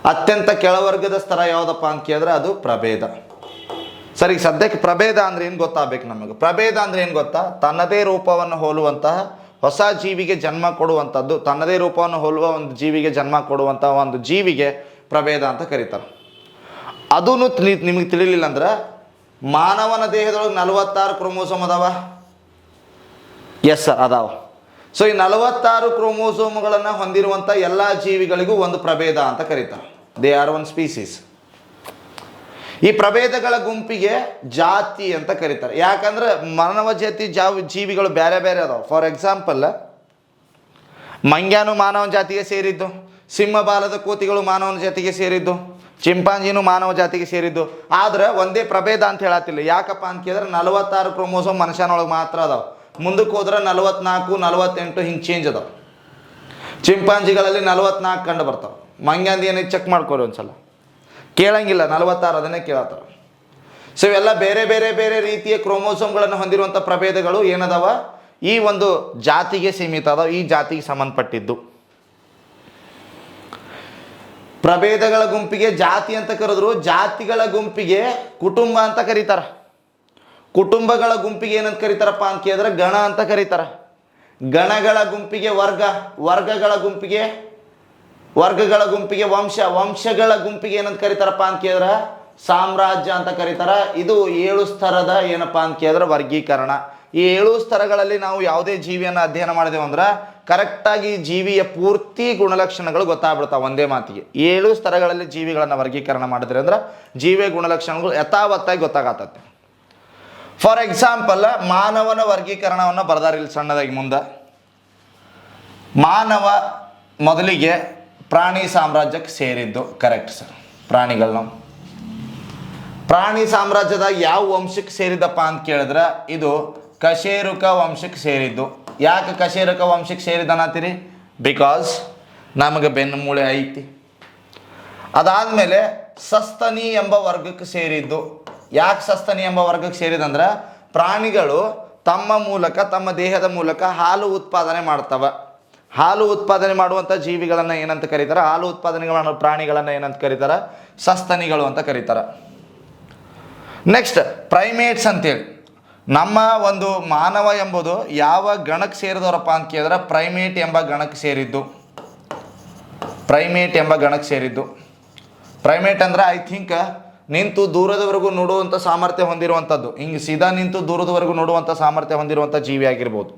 ಅತ್ಯಂತ ಕೆಳವರ್ಗದ ಸ್ತರ ಯಾವುದಪ್ಪ ಅಂತ ಕೇಳಿದ್ರೆ ಅದು ಪ್ರಭೇದ. ಸರಿ ಸದ್ಯಕ್ಕೆ ಪ್ರಭೇದ ಅಂದ್ರೆ ಏನು ಗೊತ್ತಾಗಬೇಕು ನಮಗೆ? ಪ್ರಭೇದ ಅಂದ್ರೆ ಏನು ಗೊತ್ತಾ? ತನ್ನದೇ ರೂಪವನ್ನು ಹೋಲುವಂತಹ ಹೊಸ ಜೀವಿಗೆ ಜನ್ಮ ಕೊಡುವಂಥದ್ದು, ತನ್ನದೇ ರೂಪವನ್ನು ಹೋಲುವ ಒಂದು ಜೀವಿಗೆ ಜನ್ಮ ಕೊಡುವಂತಹ ಒಂದು ಜೀವಿಗೆ ಪ್ರಭೇದ ಅಂತ ಕರೀತಾರೆ. ಅದೂ ನಿಮಗೆ ತಿಳಿಲಿಲ್ಲ ಅಂದ್ರೆ ಮಾನವನ ದೇಹದೊಳಗೆ ನಲವತ್ತಾರು ಕ್ರೋಮೋಸೋಮ್ ಅದಾವ? ಎಸ್ ಸರ್ ಅದಾವ. ಸೊ ಈ ನಲವತ್ತಾರು ಕ್ರೋಮೋಸೋಮ್ಗಳನ್ನು ಹೊಂದಿರುವಂಥ ಎಲ್ಲ ಜೀವಿಗಳಿಗೂ ಒಂದು ಪ್ರಭೇದ ಅಂತ ಕರೀತಾರೆ. ದೇ ಆರ್ ಒನ್ ಸ್ಪೀಸೀಸ್ ಈ ಪ್ರಭೇದಗಳ ಗುಂಪಿಗೆ ಜಾತಿ ಅಂತ ಕರೀತಾರೆ. ಯಾಕಂದ್ರೆ ಮಾನವ ಜಾತಿ ಜಾವ್ ಜೀವಿಗಳು ಬೇರೆ ಬೇರೆ ಅದಾವ. ಫಾರ್ ಎಕ್ಸಾಂಪಲ್ ಮಂಗ್ಯಾನು ಮಾನವ ಜಾತಿಗೆ ಸೇರಿದ್ದು, ಸಿಂಹ ಬಾಲದ ಕೋತಿಗಳು ಮಾನವನ ಜಾತಿಗೆ ಸೇರಿದ್ದು ಚಿಂಪಾಂಜಿನೂ ಮಾನವ ಜಾತಿಗೆ ಸೇರಿದ್ದು. ಆದ್ರೆ ಒಂದೇ ಪ್ರಭೇದ ಅಂತ ಹೇಳತ್ತಿಲ್ಲ. ಯಾಕಪ್ಪ ಅಂತ ಕೇಳಿದ್ರೆ ನಲವತ್ತಾರು ಕ್ರೋಮೋಸೋಮ್ ಮನುಷ್ಯನೊಳಗೆ ಮಾತ್ರ ಅದಾವೆ. ಮುಂದಕ್ಕೆ ಹೋದ್ರೆ ನಲವತ್ನಾಲ್ಕು, ನಲವತ್ತೆಂಟು ಹಿಂಗೆ ಚೇಂಜ್ ಅದಾವ. ಚಿಂಪಾಂಜಿಗಳಲ್ಲಿ ನಲವತ್ನಾಲ್ಕು ಕಂಡು ಬರ್ತಾವೆ. ಮಂಗ್ಯಾಂದು ಏನಿದೆ ಚೆಕ್ ಮಾಡ್ಕೊರಿ ಒಂದ್ಸಲ. ಕೇಳಂಗಿಲ್ಲ, ನಲವತ್ತಾರು ಅದನ್ನೇ ಕೇಳತ್ತಾರ. ಸೊ ಇವೆಲ್ಲ ಬೇರೆ ಬೇರೆ ಬೇರೆ ರೀತಿಯ ಕ್ರೋಮೋಸೋಮ್ಗಳನ್ನು ಹೊಂದಿರುವಂಥ ಪ್ರಭೇದಗಳು ಏನದಾವ? ಈ ಒಂದು ಜಾತಿಗೆ ಸೀಮಿತ ಅದಾವ, ಈ ಜಾತಿಗೆ ಸಂಬಂಧಪಟ್ಟಿದ್ದು. ಪ್ರಭೇದಗಳ ಗುಂಪಿಗೆ ಜಾತಿ ಅಂತ ಕರೆದ್ರು, ಜಾತಿಗಳ ಗುಂಪಿಗೆ ಕುಟುಂಬ ಅಂತ ಕರೀತಾರ. ಕುಟುಂಬಗಳ ಗುಂಪಿಗೆ ಏನಂತ ಕರೀತಾರಪ್ಪ ಅಂತ ಕೇಳಿದ್ರೆ ಗಣ ಅಂತ ಕರೀತಾರ. ಗಣಗಳ ಗುಂಪಿಗೆ ವರ್ಗ, ವರ್ಗಗಳ ಗುಂಪಿಗೆ ವರ್ಗಗಳ ಗುಂಪಿಗೆ ವಂಶ, ವಂಶಗಳ ಗುಂಪಿಗೆ ಏನಂತ ಕರೀತಾರಪ್ಪ ಅಂತ ಕೇಳಿದ್ರೆ ಸಾಮ್ರಾಜ್ಯ ಅಂತ ಕರೀತಾರ. ಇದು ಏಳು ಸ್ತರದ ಏನಪ್ಪಾ ಅಂತ ಕೇಳಿದ್ರೆ ವರ್ಗೀಕರಣ. ಈ ಏಳು ಸ್ತರಗಳಲ್ಲಿ ನಾವು ಯಾವುದೇ ಜೀವಿಯನ್ನು ಅಧ್ಯಯನ ಮಾಡಿದೆವು ಅಂದ್ರೆ ಕರೆಕ್ಟಾಗಿ ಜೀವಿಯ ಪೂರ್ತಿ ಗುಣಲಕ್ಷಣಗಳು ಗೊತ್ತಾಗ್ಬಿಡ್ತಾವೆ ಒಂದೇ ಮಾತಿಗೆ. ಏಳು ಸ್ತರಗಳಲ್ಲಿ ಜೀವಿಗಳನ್ನು ವರ್ಗೀಕರಣ ಮಾಡಿದ್ರೆ ಅಂದ್ರೆ ಜೀವಿಯ ಗುಣಲಕ್ಷಣಗಳು ಯಥಾವತ್ತಾಗಿ ಗೊತ್ತಾಗತ್ತೆ ಫಾರ್ ಎಕ್ಸಾಂಪಲ್ ಮಾನವನ ವರ್ಗೀಕರಣವನ್ನು ಬರ್ದಾರ ಇಲ್ಲಿ ಸಣ್ಣದಾಗಿ ಮುಂದೆ. ಮಾನವ ಮೊದಲಿಗೆ ಪ್ರಾಣಿ ಸಾಮ್ರಾಜ್ಯಕ್ಕೆ ಸೇರಿದ್ದು ಕರೆಕ್ಟ್ ಸರ್ ಪ್ರಾಣಿಗಳನ್ನ ಪ್ರಾಣಿ ಸಾಮ್ರಾಜ್ಯದಾಗ ಯಾವ ವಂಶಕ್ಕೆ ಸೇರಿದಪ್ಪ ಅಂತ ಕೇಳಿದ್ರೆ ಇದು ಕಶೇರುಕ ವಂಶಕ್ಕೆ ಸೇರಿದ್ದು. ಯಾಕೆ ಕಶೇರಕ ವಂಶಕ್ಕೆ ಸೇರಿದನಾತೀರಿ ಬಿಕಾಸ್ ನಮಗೆ ಬೆನ್ನು ಮೂಳೆ ಐತಿ. ಅದಾದಮೇಲೆ ಸಸ್ತನಿ ಎಂಬ ವರ್ಗಕ್ಕೆ ಸೇರಿದ್ದು. ಯಾಕೆ ಸಸ್ತನಿ ಎಂಬ ವರ್ಗಕ್ಕೆ ಸೇರಿದಂದ್ರೆ ಪ್ರಾಣಿಗಳು ತಮ್ಮ ಮೂಲಕ, ತಮ್ಮ ದೇಹದ ಮೂಲಕ ಹಾಲು ಉತ್ಪಾದನೆ ಮಾಡ್ತವೆ. ಹಾಲು ಉತ್ಪಾದನೆ ಮಾಡುವಂಥ ಜೀವಿಗಳನ್ನು ಏನಂತ ಕರೀತಾರೆ? ಹಾಲು ಉತ್ಪಾದನೆ ಮಾಡೋ ಪ್ರಾಣಿಗಳನ್ನು ಏನಂತ ಕರೀತಾರೆ? ಸಸ್ತನಿಗಳು ಅಂತ ಕರೀತಾರೆ. ನೆಕ್ಸ್ಟ್ ಪ್ರೈಮೇಟ್ಸ್ ಅಂತೇಳಿ. ನಮ್ಮ ಒಂದು ಮಾನವ ಎಂಬುದು ಯಾವ ಗಣಕ್ಕೆ ಸೇರಿದವರಪ್ಪ ಅಂತ ಕೇಳಿದ್ರೆ ಪ್ರೈಮೇಟ್ ಎಂಬ ಗಣಕ್ಕೆ ಸೇರಿದ್ದು. ಪ್ರೈಮೇಟ್ ಎಂಬ ಗಣಕ್ಕೆ ಸೇರಿದ್ದು. ಪ್ರೈಮೇಟ್ ಅಂದ್ರೆ ಐ ಥಿಂಕ್ ನಿಂತು ದೂರದವರೆಗೂ ನೋಡುವಂಥ ಸಾಮರ್ಥ್ಯ ಹೊಂದಿರುವಂಥದ್ದು ಹಿಂಗೆ ಸೀದಾ ನಿಂತು ದೂರದವರೆಗೂ ನೋಡುವಂಥ ಸಾಮರ್ಥ್ಯ ಹೊಂದಿರುವಂಥ ಜೀವಿ ಆಗಿರ್ಬೋದು.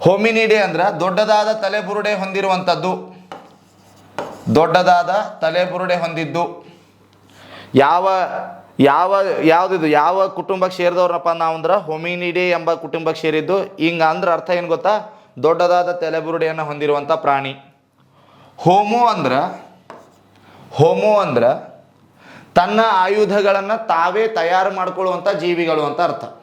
ಹೋಮಿನಿಡೆ ಅಂದ್ರೆ ದೊಡ್ಡದಾದ ತಲೆಬುರುಡೆ ಹೊಂದಿರುವಂಥದ್ದು ದೊಡ್ಡದಾದ ತಲೆಬುರುಡೆ ಹೊಂದಿದ್ದು. ಯಾವ ಯಾವ, ಯಾವುದಿದು, ಯಾವ ಕುಟುಂಬಕ್ಕೆ ಸೇರಿದವ್ರಪ್ಪ ನಾವು ಅಂದ್ರೆ ಹೊಮಿನಿಡಿ ಎಂಬ ಕುಟುಂಬಕ್ಕೆ ಸೇರಿದ್ದು. ಹಿಂಗೆ ಅಂದ್ರೆ ಅರ್ಥ ಏನು ಗೊತ್ತಾ? ದೊಡ್ಡದಾದ ತಲೆಬುರುಡೆಯನ್ನು ಹೊಂದಿರುವಂಥ ಪ್ರಾಣಿ. ಹೋಮೋ ಅಂದ್ರೆ ಹೋಮೋ ಅಂದ್ರೆ ತನ್ನ ಆಯುಧಗಳನ್ನು ತಾವೇ ತಯಾರು ಮಾಡಿಕೊಳ್ಳುವಂಥ ಜೀವಿಗಳು ಅಂತ ಅರ್ಥ.